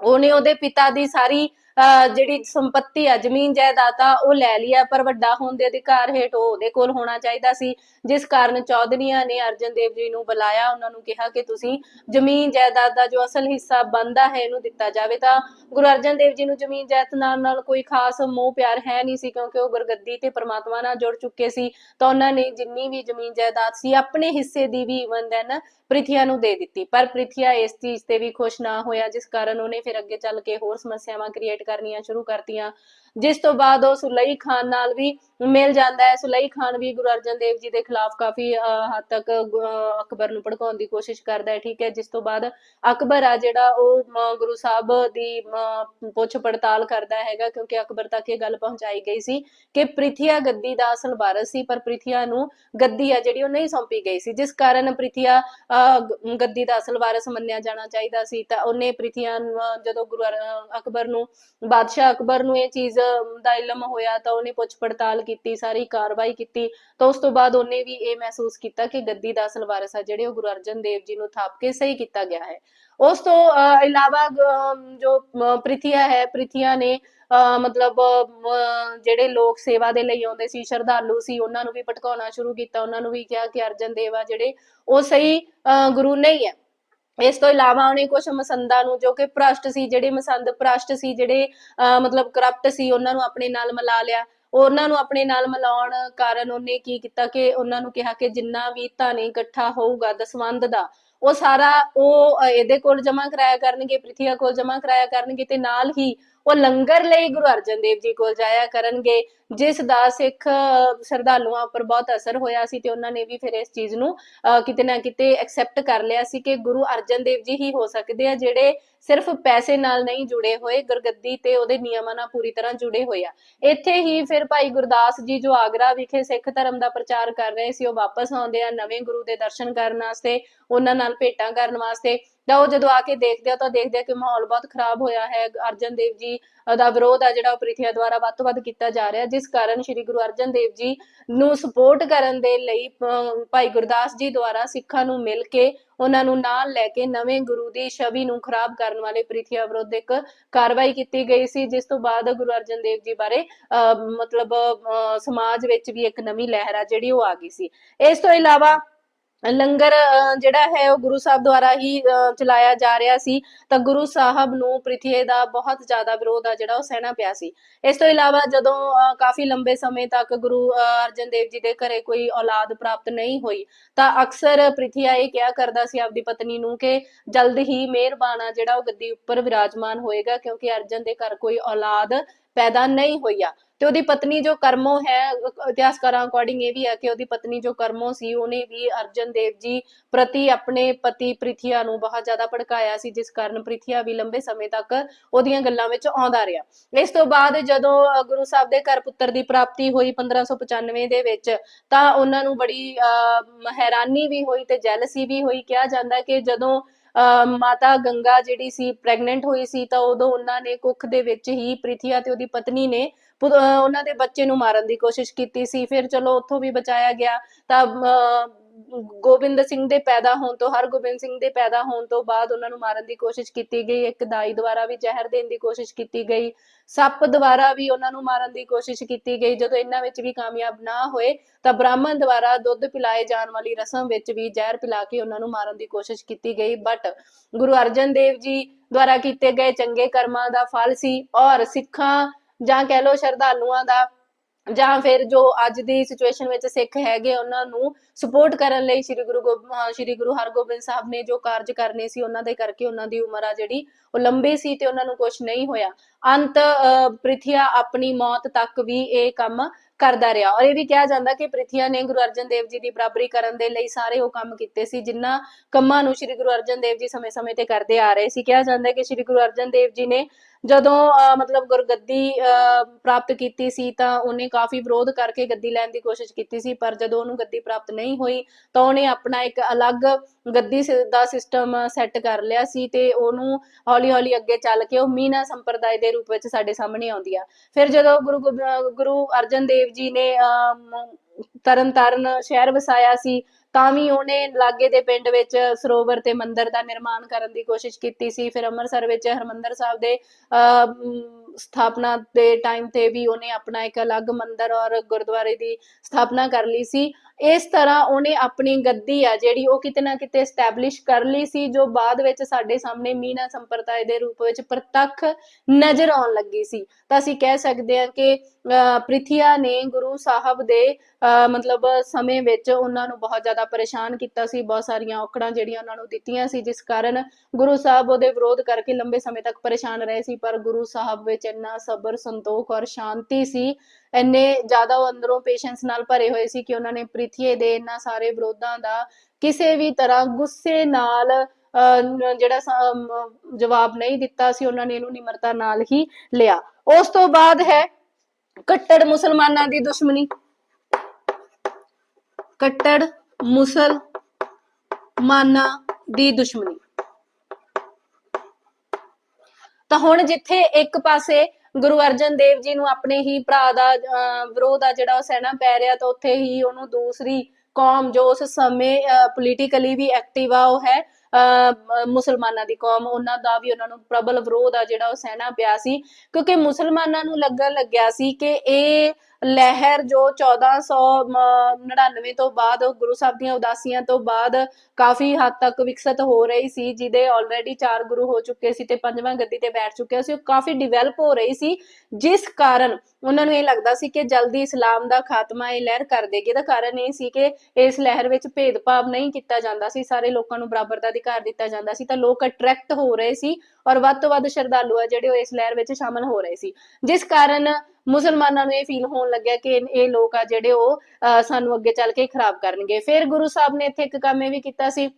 ਉਹਨੇ ਉਹਦੇ ਪਿਤਾ ਦੀ ਸਾਰੀ ਜਿਹੜੀ ਸੰਪਤੀ ਆ, ਜ਼ਮੀਨ ਜਾਇਦਾਦ ਆ, ਉਹ ਲੈ ਲਿਆ ਪਰ ਵੱਡਾ ਹੋਣ ਦੇ ਅਧਿਕਾਰ ਹੇਠ ਉਹਦੇ ਕੋਲ ਹੋਣਾ ਚਾਹੀਦਾ ਸੀ। ਜਿਸ ਕਾਰਨ ਚੌਧਰੀਆਂ ਨੇ ਅਰਜਨ ਦੇਵ ਜੀ ਨੂੰ ਬੁਲਾਇਆ। ਉਹਨਾਂ ਨੂੰ ਕਿਹਾ ਕਿ ਤੁਸੀਂ ਜ਼ਮੀਨ ਜਾਇਦਾਦ ਦਾ ਜੋ ਅਸਲ ਹਿੱਸਾ ਬਣਦਾ ਹੈ, ਇਹਨੂੰ ਦਿੱਤਾ ਜਾਵੇ। ਤਾਂ ਗੁਰੂ ਅਰਜਨ ਦੇਵ ਜੀ ਨੂੰ ਜ਼ਮੀਨ ਜਾਇਦਾਦ ਨਾਲ ਨਾਲ ਕੋਈ ਖਾਸ ਮੋਹ ਪਿਆਰ ਹੈ ਨਹੀਂ ਸੀ, ਕਿਉਂਕਿ ਉਹ ਗੁਰਗੱਦੀ ਤੇ ਪਰਮਾਤਮਾ ਨਾਲ ਜੁੜ ਚੁੱਕੇ ਸੀ। ਤਾਂ ਉਹਨਾਂ ਨੇ ਜਿੰਨੀ ਵੀ ਜ਼ਮੀਨ ਜਾਇਦਾਦ ਸੀ, ਆਪਣੇ ਹਿੱਸੇ ਦੀ ਵੀ ਇਵਨ ਦੈਨ ਪ੍ਰਿਥੀਆ ਨੂੰ ਦੇ ਦਿੱਤੀ। ਪਰ ਪ੍ਰਿਥੀਆ ਇਸ ਚੀਜ਼ ਤੇ ਵੀ ਖੁਸ਼ ਨਾ ਹੋਇਆ, ਜਿਸ ਕਾਰਨ ਉਹਨੇ ਫਿਰ ਅੱਗੇ ਚੱਲ ਕੇ ਹੋਰ ਸਮੱਸਿਆਵਾਂ ਕ੍ਰੀਏਟ ਕਰਨੀਆਂ ਸ਼ੁਰੂ ਕਰਤੀਆਂ। ਜਿਸ ਤੋਂ ਬਾਅਦ ਉਹ ਸੁਲਈ ਖਾਨ ਨਾਲ ਵੀ ਮਿਲ ਜਾਂਦਾ ਹੈ। ਸੁਲਈ ਖਾਨ ਵੀ ਗੁਰੂ ਅਰਜਨ ਦੇਵ ਜੀ ਦੇ ਖਿਲਾਫ ਕਾਫੀ ਹੱਦ ਤੱਕ ਅਕਬਰ ਨੂੰ ਭੜਕਾਉਣ ਦੀ ਕੋਸ਼ਿਸ਼ ਕਰਦਾ ਹੈ ਠੀਕ ਹੈ। ਜਿਸ ਤੋਂ ਬਾਅਦ ਅਕਬਰ ਆ ਜਿਹੜਾ ਉਹ ਗੁਰੂ ਸਾਹਿਬ ਦੀ ਪੁੱਛ ਪੜਤਾਲ ਕਰਦਾ ਹੈਗਾ ਕਿਉਂਕਿ ਅਕਬਰ ਤੱਕ ਇਹ ਗੱਲ ਪਹੁੰਚਾਈ ਗਈ ਸੀ ਕਿ ਪ੍ਰਿਥੀਆ ਗੱਦੀ ਦਾ ਅਸਲ ਵਾਰਸ ਸੀ ਪਰ ਪ੍ਰਿਥੀਆ ਨੂੰ ਗੱਦੀ ਆ ਜਿਹੜੀ ਉਹ ਨਹੀਂ ਸੌਂਪੀ ਗਈ ਸੀ। ਜਿਸ ਕਾਰਨ ਪ੍ਰਿਥੀਆ ਅਹ, ਗੱਦੀ ਦਾ ਅਸਲ ਵਾਰਸ ਮੰਨਿਆ ਜਾਣਾ ਚਾਹੀਦਾ ਸੀ। ਤਾਂ ਉਹਨੇ ਪ੍ਰਿਥੀਆ ਜਦੋਂ ਗੁਰੂ ਅਰ- ਅਕਬਰ ਨੂੰ ਬਾਦਸ਼ਾਹ ਅਕਬਰ ਨੂੰ ਇਹ ਚੀਜ਼ ਦਾ ਇਲਮ ਹੋਇਆ ਤਾਂ ਉਹਨੇ ਪੁੱਛ ਪੜਤਾਲ ਕੀਤੀ ਸਾਰੀ ਕਾਰਵਾਈ ਕੀਤੀ ਤਾਂ ਉਸ ਤੋਂ ਬਾਅਦ ਉਹਨੇ ਵੀ ਇਹ ਮਹਿਸੂਸ ਕੀਤਾ ਕਿ ਗੱਦੀ ਦਾ ਅਸਲ ਵਾਰਸ ਆ ਜਿਹੜੇ ਉਹ ਗੁਰੂ ਅਰਜਨ ਦੇਵ ਜੀ ਨੂੰ ਥਾਪ ਕੇ ਸਹੀ ਕੀਤਾ ਗਿਆ ਹੈ। ਉਸ ਤੋਂ ਅਹ, ਇਲਾਵਾ ਜੋ ਅਹ, ਪ੍ਰਿਥੀਆ ਹੈ ਪ੍ਰਿਥੀਆ ਨੇ ਅਹ, ਮਤਲਬ ਅਹ, ਜਿਹੜੇ ਲੋਕ ਸੇਵਾ ਦੇ ਲਈ ਆਉਂਦੇ ਸੀ ਸ਼ਰਧਾਲੂ ਸੀ ਉਹਨਾਂ ਨੂੰ ਵੀ ਭਟਕਾਉਣਾ ਸ਼ੁਰੂ ਕੀਤਾ ਉਹਨਾਂ ਨੂੰ ਵੀ ਕਿਹਾ ਕਿ ਅਰਜਨ ਦੇਵ ਆ ਜਿਹੜੇ ਉਹ ਸਹੀ ਅਹ, ਗੁਰੂ ਨਹੀਂ ਹੈ। ਇਸ ਤੋਂ ਇਲਾਵਾ ਉਹਨੇ ਕੁਝ ਮਸੰਦਾਂ ਨੂੰ ਜੋ ਕਿ ਭ੍ਰਸ਼ਟ ਸੀ, ਜਿਹੜੇ ਮਸੰਦ ਭ੍ਰਸ਼ਟ ਸੀ, ਜਿਹੜੇ ਮਤਲਬ ਕਰਪਟ ਸੀ, ਉਹਨਾਂ ਨੂੰ ਆਪਣੇ ਨਾਲ ਮਿਲਾ ਲਿਆ। ਉਹਨਾਂ ਨੂੰ ਆਪਣੇ ਨਾਲ ਮਿਲਾਉਣ ਕਾਰਨ ਉਹਨੇ ਕੀ ਕੀਤਾ ਕਿ ਉਹਨਾਂ ਨੂੰ ਕਿਹਾ ਕਿ ਜਿੰਨਾ ਵੀ ਧਨ ਇਕੱਠਾ ਹੋਊਗਾ ਦਸਵੰਧ ਦਾ, ਉਹ ਸਾਰਾ ਉਹ ਇਹਦੇ ਕੋਲ ਜਮ੍ਹਾਂ ਕਰਾਇਆ ਕਰਨਗੇ, ਪ੍ਰਿਥੀਆ ਕੋਲ ਜਮ੍ਹਾਂ ਕਰਾਇਆ ਕਰਨਗੇ ਤੇ ਨਾਲ ਹੀ ਉਹ ਲੰਗਰ ਲਈ ਗੁਰੂ ਅਰਜਨ ਦੇਵ ਜੀ ਕੋਲ ਜਾਇਆ ਕਰਨਗੇ ਜਿਸ ਦਾ ਸਿੱਖ ਅਹ, ਸ਼ਰਧਾਲੂਆਂ ਉੱਪਰ ਬਹੁਤ ਅਸਰ ਹੋਇਆ ਸੀ ਤੇ ਉਹਨਾਂ ਨੇ ਵੀ ਫਿਰ ਇਸ ਚੀਜ਼ ਨੂੰ ਕਿਤੇ ਨਾ ਕਿਤੇ ਐਕਸੈਪਟ ਕਰ ਲਿਆ ਸੀ ਕਿ ਗੁਰੂ ਅਰਜਨ ਦੇਵ ਜੀ ਹੀ ਹੋ ਸਕਦੇ ਆ ਜਿਹੜੇ ਸਿਰਫ ਪੈਸੇ ਨਾਲ ਨਹੀਂ ਜੁੜੇ ਹੋਏ ਗੁਰਗੱਦੀ ਤੇ ਉਹਦੇ ਨਿਯਮਾਂ ਨਾਲ ਪੂਰੀ ਤਰ੍ਹਾਂ ਜੁੜੇ ਹੋਏ ਆ। ਇੱਥੇ ਹੀ ਫਿਰ ਭਾਈ ਗੁਰਦਾਸ ਜੀ ਜੋ ਆਗਰਾ ਵਿਖੇ ਸਿੱਖ ਧਰਮ ਦਾ ਪ੍ਰਚਾਰ ਕਰ ਰਹੇ ਸੀ ਉਹ ਵਾਪਸ ਆਉਂਦੇ ਆ ਨਵੇਂ ਗੁਰੂ ਦੇ ਦਰਸ਼ਨ ਕਰਨ ਵਾਸਤੇ ਉਹਨਾਂ ਨਾਲ ਭੇਟਾਂ ਕਰਨ ਵਾਸਤੇ। ਤਾਂ ਉਹ ਜਦੋਂ ਆ ਕੇ ਦੇਖਦੇ ਆ ਤਾਂ ਦੇਖਦੇ ਆ ਕਿ ਮਾਹੌਲ ਬਹੁਤ ਖਰਾਬ ਹੋਇਆ ਹੈ। ਅਰਜਨ ਦੇਵ ਜੀ ਦਾ ਵਿਰੋਧ ਆ ਜਿਹੜਾ ਉਹ ਦੁਆਰਾ ਵੱਧ ਤੋਂ ਵੱਧ ਕੀਤਾ ਜਾ ਰਿਹਾ। ਜਿਸ ਕਾਰਨ ਸ੍ਰੀ ਗੁਰੂ ਅਰਜਨ ਦੇਵ ਜੀ ਨੂੰ ਸਪੋਰਟ ਕਰਨ ਦੇ ਲਈ ਭਾਈ ਗੁਰਦਾਸ ਜੀ ਦੁਆਰਾ ਸਿੱਖਾਂ ਨੂੰ ਮਿਲ ਕੇ ਉਹਨਾਂ ਨੂੰ ਨਾਲ ਲੈ ਕੇ ਨਵੇਂ ਗੁਰੂ ਦੀ ਛਵੀ ਨੂੰ ਖਰਾਬ ਕਰਨ ਵਾਲੇ ਪ੍ਰਿਥੀਆ ਵਿਰੁੱਧ ਇੱਕ ਕਾਰਵਾਈ ਕੀਤੀ ਗਈ ਸੀ ਜਿਸ ਤੋਂ ਬਾਅਦ ਗੁਰੂ ਅਰਜਨ ਦੇਵ ਜੀ ਬਾਰੇ ਅਹ, ਮਤਲਬ ਅਹ, ਸਮਾਜ ਵਿੱਚ ਵੀ ਇੱਕ ਨਵੀਂ ਲਹਿਰ ਆ ਜਿਹੜੀ ਉਹ ਆ ਗਈ ਸੀ। ਇਸ ਤੋਂ ਇਲਾਵਾ ਲੰਗਰ ਜਿਹੜਾ ਹੈ ਉਹ ਗੁਰੂ ਸਾਹਿਬ ਦੁਆਰਾ ਹੀ ਚਲਾਇਆ ਜਾ ਰਿਹਾ ਸੀ। ਤਾਂ ਗੁਰੂ ਸਾਹਿਬ ਨੂੰ ਪ੍ਰਿਥੀਏ ਦਾ ਬਹੁਤ ਜ਼ਿਆਦਾ ਵਿਰੋਧ ਆ ਜਿਹੜਾ ਉਹ ਸਹਿਣਾ ਪਿਆ ਸੀ। ਇਸ ਤੋਂ ਇਲਾਵਾ ਜਦੋਂ ਕਾਫੀ ਲੰਬੇ ਸਮੇਂ ਤੱਕ ਗੁਰੂ ਅਹ, ਅਰਜਨ ਦੇਵ ਜੀ ਦੇ ਘਰੇ ਕੋਈ ਔਲਾਦ ਪ੍ਰਾਪਤ ਨਹੀਂ ਹੋਈ ਤਾਂ ਅਕਸਰ ਪ੍ਰਿਥੀਆ ਇਹ ਕਿਹਾ ਕਰਦਾ ਸੀ ਆਪਦੀ ਪਤਨੀ ਨੂੰ ਕਿ ਜਲਦ ਹੀ ਮਿਹਰਬਾਨਾ ਜਿਹੜਾ ਉਹ ਗੱਦੀ ਉੱਪਰ ਵਿਰਾਜਮਾਨ ਹੋਏਗਾ ਕਿਉਂਕਿ ਅਰਜਨ ਦੇ ਘਰ ਕੋਈ ਔਲਾਦ ਪੈਦਾ ਨਹੀਂ ਹੋਈ ਆ। ਤੇ ਉਹਦੀ ਪਤਨੀ ਜੋ ਕਰਮੋ ਹੈ ਇਤਿਹਾਸਕਾਰਾਂ ਅਕੋਰਡਿੰਗ ਇਹ ਵੀ ਹੈ ਕਿ ਉਹਦੀ ਪਤਨੀ ਜੋ ਕਰਮੋ ਸੀ ਉਹਨੇ ਵੀ ਅਰਜਨ ਦੇਵ ਜੀ ਪ੍ਰਤੀ ਆਪਣੇ ਪਤੀ ਪ੍ਰਿਥੀਆ ਨੂੰ ਬਹੁਤ ਜ਼ਿਆਦਾ ਭੜਕਾਇਆ ਸੀ ਜਿਸ ਕਾਰਨ ਪ੍ਰਿਥੀਆ ਵੀ ਲੰਬੇ ਸਮੇਂ ਤੱਕ ਉਹਦੀਆਂ ਗੱਲਾਂ ਵਿੱਚ ਆਉਂਦਾ ਰਿਹਾ। ਇਸ ਤੋਂ ਬਾਅਦ ਜਦੋਂ ਗੁਰੂ ਸਾਹਿਬ ਦੇ ਘਰ ਪੁੱਤਰ ਦੀ ਪ੍ਰਾਪਤੀ ਹੋਈ 1595 ਦੇ ਵਿੱਚ ਤਾਂ ਉਹਨਾਂ ਨੂੰ ਬੜੀ ਅ, ਹੈਰਾਨੀ ਵੀ ਹੋਈ ਤੇ ਜੈਲਸੀ ਵੀ ਹੋਈ। ਕਿਹਾ ਜਾਂਦਾ ਕਿ ਜਦੋਂ ਮਾਤਾ ਗੰਗਾ ਜਿਹੜੀ ਸੀ ਪ੍ਰੈਗਨੈਂਟ ਹੋਈ ਸੀ ਤਾਂ ਉਦੋਂ ਉਹਨਾਂ ਨੇ ਕੁੱਖ ਦੇ ਵਿੱਚ ਹੀ ਪ੍ਰਿਥੀਆ ਤੇ ਉਹਦੀ ਪਤਨੀ ਨੇ ਉਹਨਾਂ ਦੇ ਬੱਚੇ ਨੂੰ ਮਾਰਨ ਦੀ ਕੋਸ਼ਿਸ਼ ਕੀਤੀ ਸੀ। ਫਿਰ ਚਲੋ ਉੱਥੋਂ ਵੀ ਬਚਾਇਆ ਗਿਆ ਤਾਂ ਅ, ਗੋਬਿੰਦ ਸਿੰਘ ਦੇ ਪੈਦਾ ਹੋਣ ਤੋਂ, ਹਰਗੋਬਿੰਦ ਸਿੰਘ ਦੇ ਪੈਦਾ ਹੋਣ ਤੋਂ ਬਾਅਦ ਉਹਨਾਂ ਨੂੰ ਮਾਰਨ ਦੀ ਕੋਸ਼ਿਸ਼ ਕੀਤੀ ਗਈ, ਇੱਕ ਦਾਈ ਦੁਆਰਾ ਵੀ ਜ਼ਹਿਰ ਦੇਣ ਦੀ ਕੋਸ਼ਿਸ਼ ਕੀਤੀ ਗਈ, ਸੱਪ ਦੁਆਰਾ ਵੀ ਉਹਨਾਂ ਨੂੰ ਮਾਰਨ ਦੀ ਕੋਸ਼ਿਸ਼ ਕੀਤੀ ਗਈ, ਜਦੋਂ ਇਹਨਾਂ ਵਿੱਚ ਵੀ ਕਾਮਯਾਬ ਨਾ ਹੋਏ ਤਾਂ ਬ੍ਰਾਹਮਣ ਦੁਆਰਾ ਦੁੱਧ ਪਿਲਾਏ ਜਾਣ ਵਾਲੀ ਰਸਮ ਵਿੱਚ ਵੀ ਜ਼ਹਿਰ ਪਿਲਾ ਕੇ ਉਹਨਾਂ ਨੂੰ ਮਾਰਨ ਦੀ ਕੋਸ਼ਿਸ਼ ਕੀਤੀ ਗਈ ਬਟ ਗੁਰੂ ਅਰਜਨ ਦੇਵ ਜੀ ਦੁਆਰਾ ਕੀਤੇ ਗਏ ਚੰਗੇ ਕਰਮਾਂ ਦਾ ਫਲ ਸੀ ਔਰ ਸਿੱਖਾਂ ਜਾਂ ਕਹਿ ਲੋ ਸ਼ਰਧਾਲੂਆਂ ਦਾ ਜਾਂ ਫਿਰ ਜੋ ਅੱਜ ਦੀ ਸਿਚੁਏਸ਼ਨ ਵਿੱਚ ਸਿੱਖ ਹੈਗੇ ਉਹਨਾਂ ਨੂੰ ਸਪੋਰਟ ਕਰਨ ਲਈ ਸ੍ਰੀ ਗੁਰੂ ਗੋਬ- ਸ੍ਰੀ ਗੁਰੂ ਹਰਗੋਬਿੰਦ ਸਾਹਿਬ ਨੇ ਜੋ ਕਾਰਜ ਕਰਨੇ ਸੀ ਉਹਨਾਂ ਦੇ ਕਰਕੇ ਉਹਨਾਂ ਦੀ ਉਮਰ ਆ ਜਿਹੜੀ ਉਹ ਲੰਬੀ ਸੀ ਤੇ ਉਹਨਾਂ ਨੂੰ ਕੁਝ ਨਹੀਂ ਹੋਇਆ। ਅੰਤ ਪ੍ਰਿਥਿਆ ਆਪਣੀ ਮੌਤ ਤੱਕ ਵੀ ਇਹ ਕੰਮ ਕਰਦਾ ਰਿਹਾ। ਔਰ ਇਹ ਵੀ ਕਿਹਾ ਜਾਂਦਾ ਕਿ ਪ੍ਰਿਥਿਆ ਨੇ ਗੁਰੂ ਅਰਜਨ ਦੇਵ ਜੀ ਦੀ ਬਰਾਬਰੀ ਕਰਨ ਦੇ ਲਈ ਸਾਰੇ ਉਹ ਕੰਮ ਕੀਤੇ ਸੀ ਜਿਨ੍ਹਾਂ ਕੰਮਾਂ ਨੂੰ ਸ੍ਰੀ ਗੁਰੂ ਅਰਜਨ ਦੇਵ ਜੀ ਸਮੇਂ-ਸਮੇਂ ਤੇ ਕਰਦੇ ਆ ਰਹੇ ਸੀ। ਕਿਹਾ ਜਾਂਦਾ ਕਿ ਸ੍ਰੀ ਗੁਰੂ ਅਰਜਨ ਦੇਵ ਜੀ ਨੇ ਜਦੋਂ ਅਹ, ਮਤਲਬ ਗੁਰਗੱਦੀ ਅਹ, ਪ੍ਰਾਪਤ ਕੀਤੀ ਸੀ ਤਾਂ ਉਹਨੇ ਕਾਫੀ ਵਿਰੋਧ ਕਰਕੇ ਗੱਦੀ ਲੈਣ ਦੀ ਕੋਸ਼ਿਸ਼ ਕੀਤੀ ਸੀ ਪਰ ਜਦੋਂ ਉਹਨੂੰ ਗੱਦੀ ਪ੍ਰਾਪਤ ਨਹੀਂ ਹੋਈ ਤਾਂ ਉਹਨੇ ਆਪਣਾ ਇੱਕ ਅਲੱਗ ਗੱਦੀ ਦਾ ਸਿਸਟਮ ਸੈੱਟ ਕਰ ਲਿਆ ਸੀ ਤੇ ਉਹਨੂੰ ਹੌਲੀ-ਹੌਲੀ ਅੱਗੇ ਚੱਲ ਕੇ ਉਹ ਮੀਨਾ ਸੰਪਰਦਾਇ ਦੇ ਰੂਪ ਵਿੱਚ ਸਾਡੇ ਸਾਹਮਣੇ ਆਉਂਦੀ ਆ। ਫਿਰ ਜਦੋਂ ਗੁਰੂ ਗੋਬ- ਗੁਰੂ ਅਰਜਨ ਦੇਵ ਜੀ ਨੇ ਅਮ, ਤਰਨਤਾਰਨ ਸ਼ਹਿਰ ਵਸਾਇਆ ਸੀ ਤਾਂ ਵੀ ਉਹਨੇ ਲਾਗੇ ਦੇ ਪਿੰਡ ਵਿੱਚ ਸਰੋਵਰ ਤੇ ਮੰਦਿਰ ਦਾ ਨਿਰਮਾਣ ਕਰਨ ਦੀ ਕੋਸ਼ਿਸ਼ ਕੀਤੀ ਸੀ। ਫਿਰ ਅੰਮ੍ਰਿਤਸਰ ਵਿੱਚ ਹਰਮੰਦਰ ਸਾਹਿਬ ਦੇ ਅਹ, ਸਥਾਪਨਾ ਦੇ ਟਾਈਮ ਤੇ ਵੀ ਉਹਨੇ ਆਪਣਾ ਇੱਕ ਅਲੱਗ ਮੰਦਿਰ ਔਰ ਗੁਰਦੁਆਰੇ ਦੀ ਸਥਾਪਨਾ ਕਰ ਲਈ ਸੀ। ਇਸ ਤਰ੍ਹਾਂ ਉਹਨੇ ਆਪਣੀ ਗੱਦੀ ਆ ਜਿਹੜੀ ਉਹ ਕਿਤੇ ਨਾ ਕਿਤੇ ਸਟੈਬਲਿਸ਼ ਕਰ ਲਈ ਸੀ ਜੋ ਬਾਅਦ ਵਿੱਚ ਸਾਡੇ ਸਾਹਮਣੇ ਮੀਨਾ ਸੰਪਰਦਾਇ ਦੇ ਰੂਪ ਵਿੱਚ ਪ੍ਰਤੱਖ ਨਜ਼ਰ ਆਉਣ ਲੱਗੀ ਸੀ। ਤਾਂ ਅਸੀਂ ਕਹਿ ਸਕਦੇ ਹਾਂ ਕਿ ਅਹ, ਪ੍ਰਿਥਿਆ ਨੇ ਗੁਰੂ ਸਾਹਿਬ ਦੇ ਅਹ, ਮਤਲਬ ਸਮੇਂ ਵਿੱਚ ਉਹਨਾਂ ਨੂੰ ਬਹੁਤ ਜ਼ਿਆਦਾ ਪਰੇਸ਼ਾਨ ਕੀਤਾ ਸੀ। ਬਹੁਤ ਸਾਰੀਆਂ ਔਕੜਾਂ ਜਿਹੜੀਆਂ ਉਹਨਾਂ ਨੂੰ ਦਿੱਤੀਆਂ ਸੀ ਜਿਸ ਕਾਰਨ ਗੁਰੂ ਸਾਹਿਬ ਉਹਦੇ ਵਿਰੋਧ ਕਰਕੇ ਲੰਬੇ ਸਮੇਂ ਤੱਕ ਪਰੇਸ਼ਾਨ ਰਹੇ ਸੀ ਪਰ ਗੁਰੂ ਸਾਹਿਬ ਵਿੱਚ ਇੰਨਾ ਸਬਰ, ਸੰਤੋਖ ਔਰ ਸ਼ਾਂਤੀ ਸੀ, ਇੰਨੇ ਜ਼ਿਆਦਾ ਉਹ ਅੰਦਰੋਂ ਪੇਸ਼ੈਂਸ ਨਾਲ ਭਰੇ ਹੋਏ ਸੀ ਕਿ ਉਹਨਾਂ ਨੇ ਪ੍ਰਿਥੀਏ ਦੇ ਇਹਨਾਂ ਸਾਰੇ ਵਿਰੋਧਾਂ ਦਾ ਕਿਸੇ ਵੀ ਤਰ੍ਹਾਂ ਗੁੱਸੇ ਨਾਲ ਜਿਹੜਾ ਜਵਾਬ ਨਹੀਂ ਦਿੱਤਾ ਸੀ, ਉਹਨਾਂ ਨੇ ਇਹਨੂੰ ਨਿਮਰਤਾ ਨਾਲ ਹੀ ਲਿਆ। ਉਸ ਤੋਂ ਬਾਅਦ ਹੈ ਕੱਟੜ ਮੁਸਲਮਾਨਾਂ ਦੀ ਦੁਸ਼ਮਣੀ। ਕੱਟੜ ਮੁਸਲਮਾਨਾਂ ਦੀ ਦੁਸ਼ਮਣੀ। ਤਾਂ ਹੁਣ ਜਿੱਥੇ ਇੱਕ ਪਾਸੇ ਗੁਰੂ ਅਰਜਨ ਦੇਵ ਜੀ ਨੂੰ ਆਪਣੇ ਹੀ ਭਰਾ ਦਾ ਅਹ, ਵਿਰੋਧ ਆ ਜਿਹੜਾ ਉਹ ਸਹਿਣਾ ਪੈ ਰਿਹਾ ਤਾਂ ਉੱਥੇ ਹੀ ਉਹਨੂੰ ਦੂਸਰੀ ਕੌਮ ਜੋ ਉਸ ਸਮੇਂ ਪੋਲੀਟੀਕਲੀ ਵੀ ਐਕਟਿਵ ਆ ਉਹ ਹੈ। ਮੁਸਲਮਾਨਾਂ ਦੀ ਕੌਮ, ਉਹਨਾਂ ਦਾ ਵੀ ਉਹਨਾਂ ਨੂੰ ਪ੍ਰਬਲ ਵਿਰੋਧ ਆ ਜਿਹੜਾ ਉਹ ਸਹਿਣਾ ਪਿਆ ਸੀ। ਕਿਉਂਕਿ ਮੁਸਲਮਾਨਾਂ ਨੂੰ ਲੱਗਣ ਲੱਗਿਆ ਸੀ ਕਿ ਇਹ ਲਹਿਰ ਜੋ 1499 ਤੋਂ ਬਾਅਦ, ਗੁਰੂ ਸਾਹਿਬ ਦੀਆਂ ਉਦਾਸੀਆਂ ਤੋਂ ਬਾਅਦ ਕਾਫੀ ਹੱਦ ਤੱਕ ਵਿਕਸਿਤ ਹੋ ਰਹੀ ਸੀ, ਜਿਹਦੇ ਆਲਰੇਡੀ ਚਾਰ ਗੁਰੂ ਹੋ ਚੁੱਕੇ ਸੀ ਤੇ ਪੰਜਵਾਂ ਗੱਦੀ ਤੇ ਬੈਠ ਚੁੱਕਿਆ ਸੀ, ਉਹ ਕਾਫੀ ਡਿਵੈਲਪ ਹੋ ਰਹੀ ਸੀ। ਜਿਸ ਕਾਰਨ ਉਹਨਾਂ ਨੂੰ ਇਹ ਲੱਗਦਾ ਸੀ ਕਿ ਜਲਦੀ ਇਸਲਾਮ ਦਾ ਖਾਤਮਾ ਇਹ ਲਹਿਰ ਕਰ ਦੇਗੀ। ਦਾ ਕਾਰਨ ਇਹ ਸੀ ਕਿ ਇਸ ਲਹਿਰ ਵਿੱਚ ਭੇਦਭਾਵ ਨਹੀਂ ਕੀਤਾ ਜਾਂਦਾ ਸੀ। ਸਾਰੇ ਲੋਕਾਂ ਨੂੰ ਬਰਾਬਰ ਦਾ ਅਧਿਕਾਰ ਦਿੱਤਾ ਜਾਂਦਾ ਸੀ, ਤਾਂ ਲੋਕ ਅਟਰੈਕਟ ਹੋ ਰਹੇ ਸੀ ਔਰ ਵੱਧ ਤੋਂ ਵੱਧ ਸ਼ਰਧਾਲੂ ਆ ਜਿਹੜੇ ਉਹ ਇਸ ਲਹਿਰ ਵਿੱਚ ਸ਼ਾਮਲ ਹੋ ਰਹੇ ਸੀ। ਜਿਸ ਕਾਰਨ ਮੁਸਲਮਾਨਾਂ ਨੂੰ ਇਹ ਫੀਲ ਹੋਣ ਲੱਗਿਆ ਕਿ ਇਹ ਲੋਕ ਆ ਜਿਹੜੇ ਉਹ ਸਾਨੂੰ ਅੱਗੇ ਚੱਲ ਕੇ ਖਰਾਬ ਕਰਨਗੇ। ਫਿਰ ਗੁਰੂ ਸਾਹਿਬ ਨੇ ਇੱਥੇ ਇੱਕ ਕੰਮ ਇਹ ਵੀ ਕੀਤਾ ਸੀ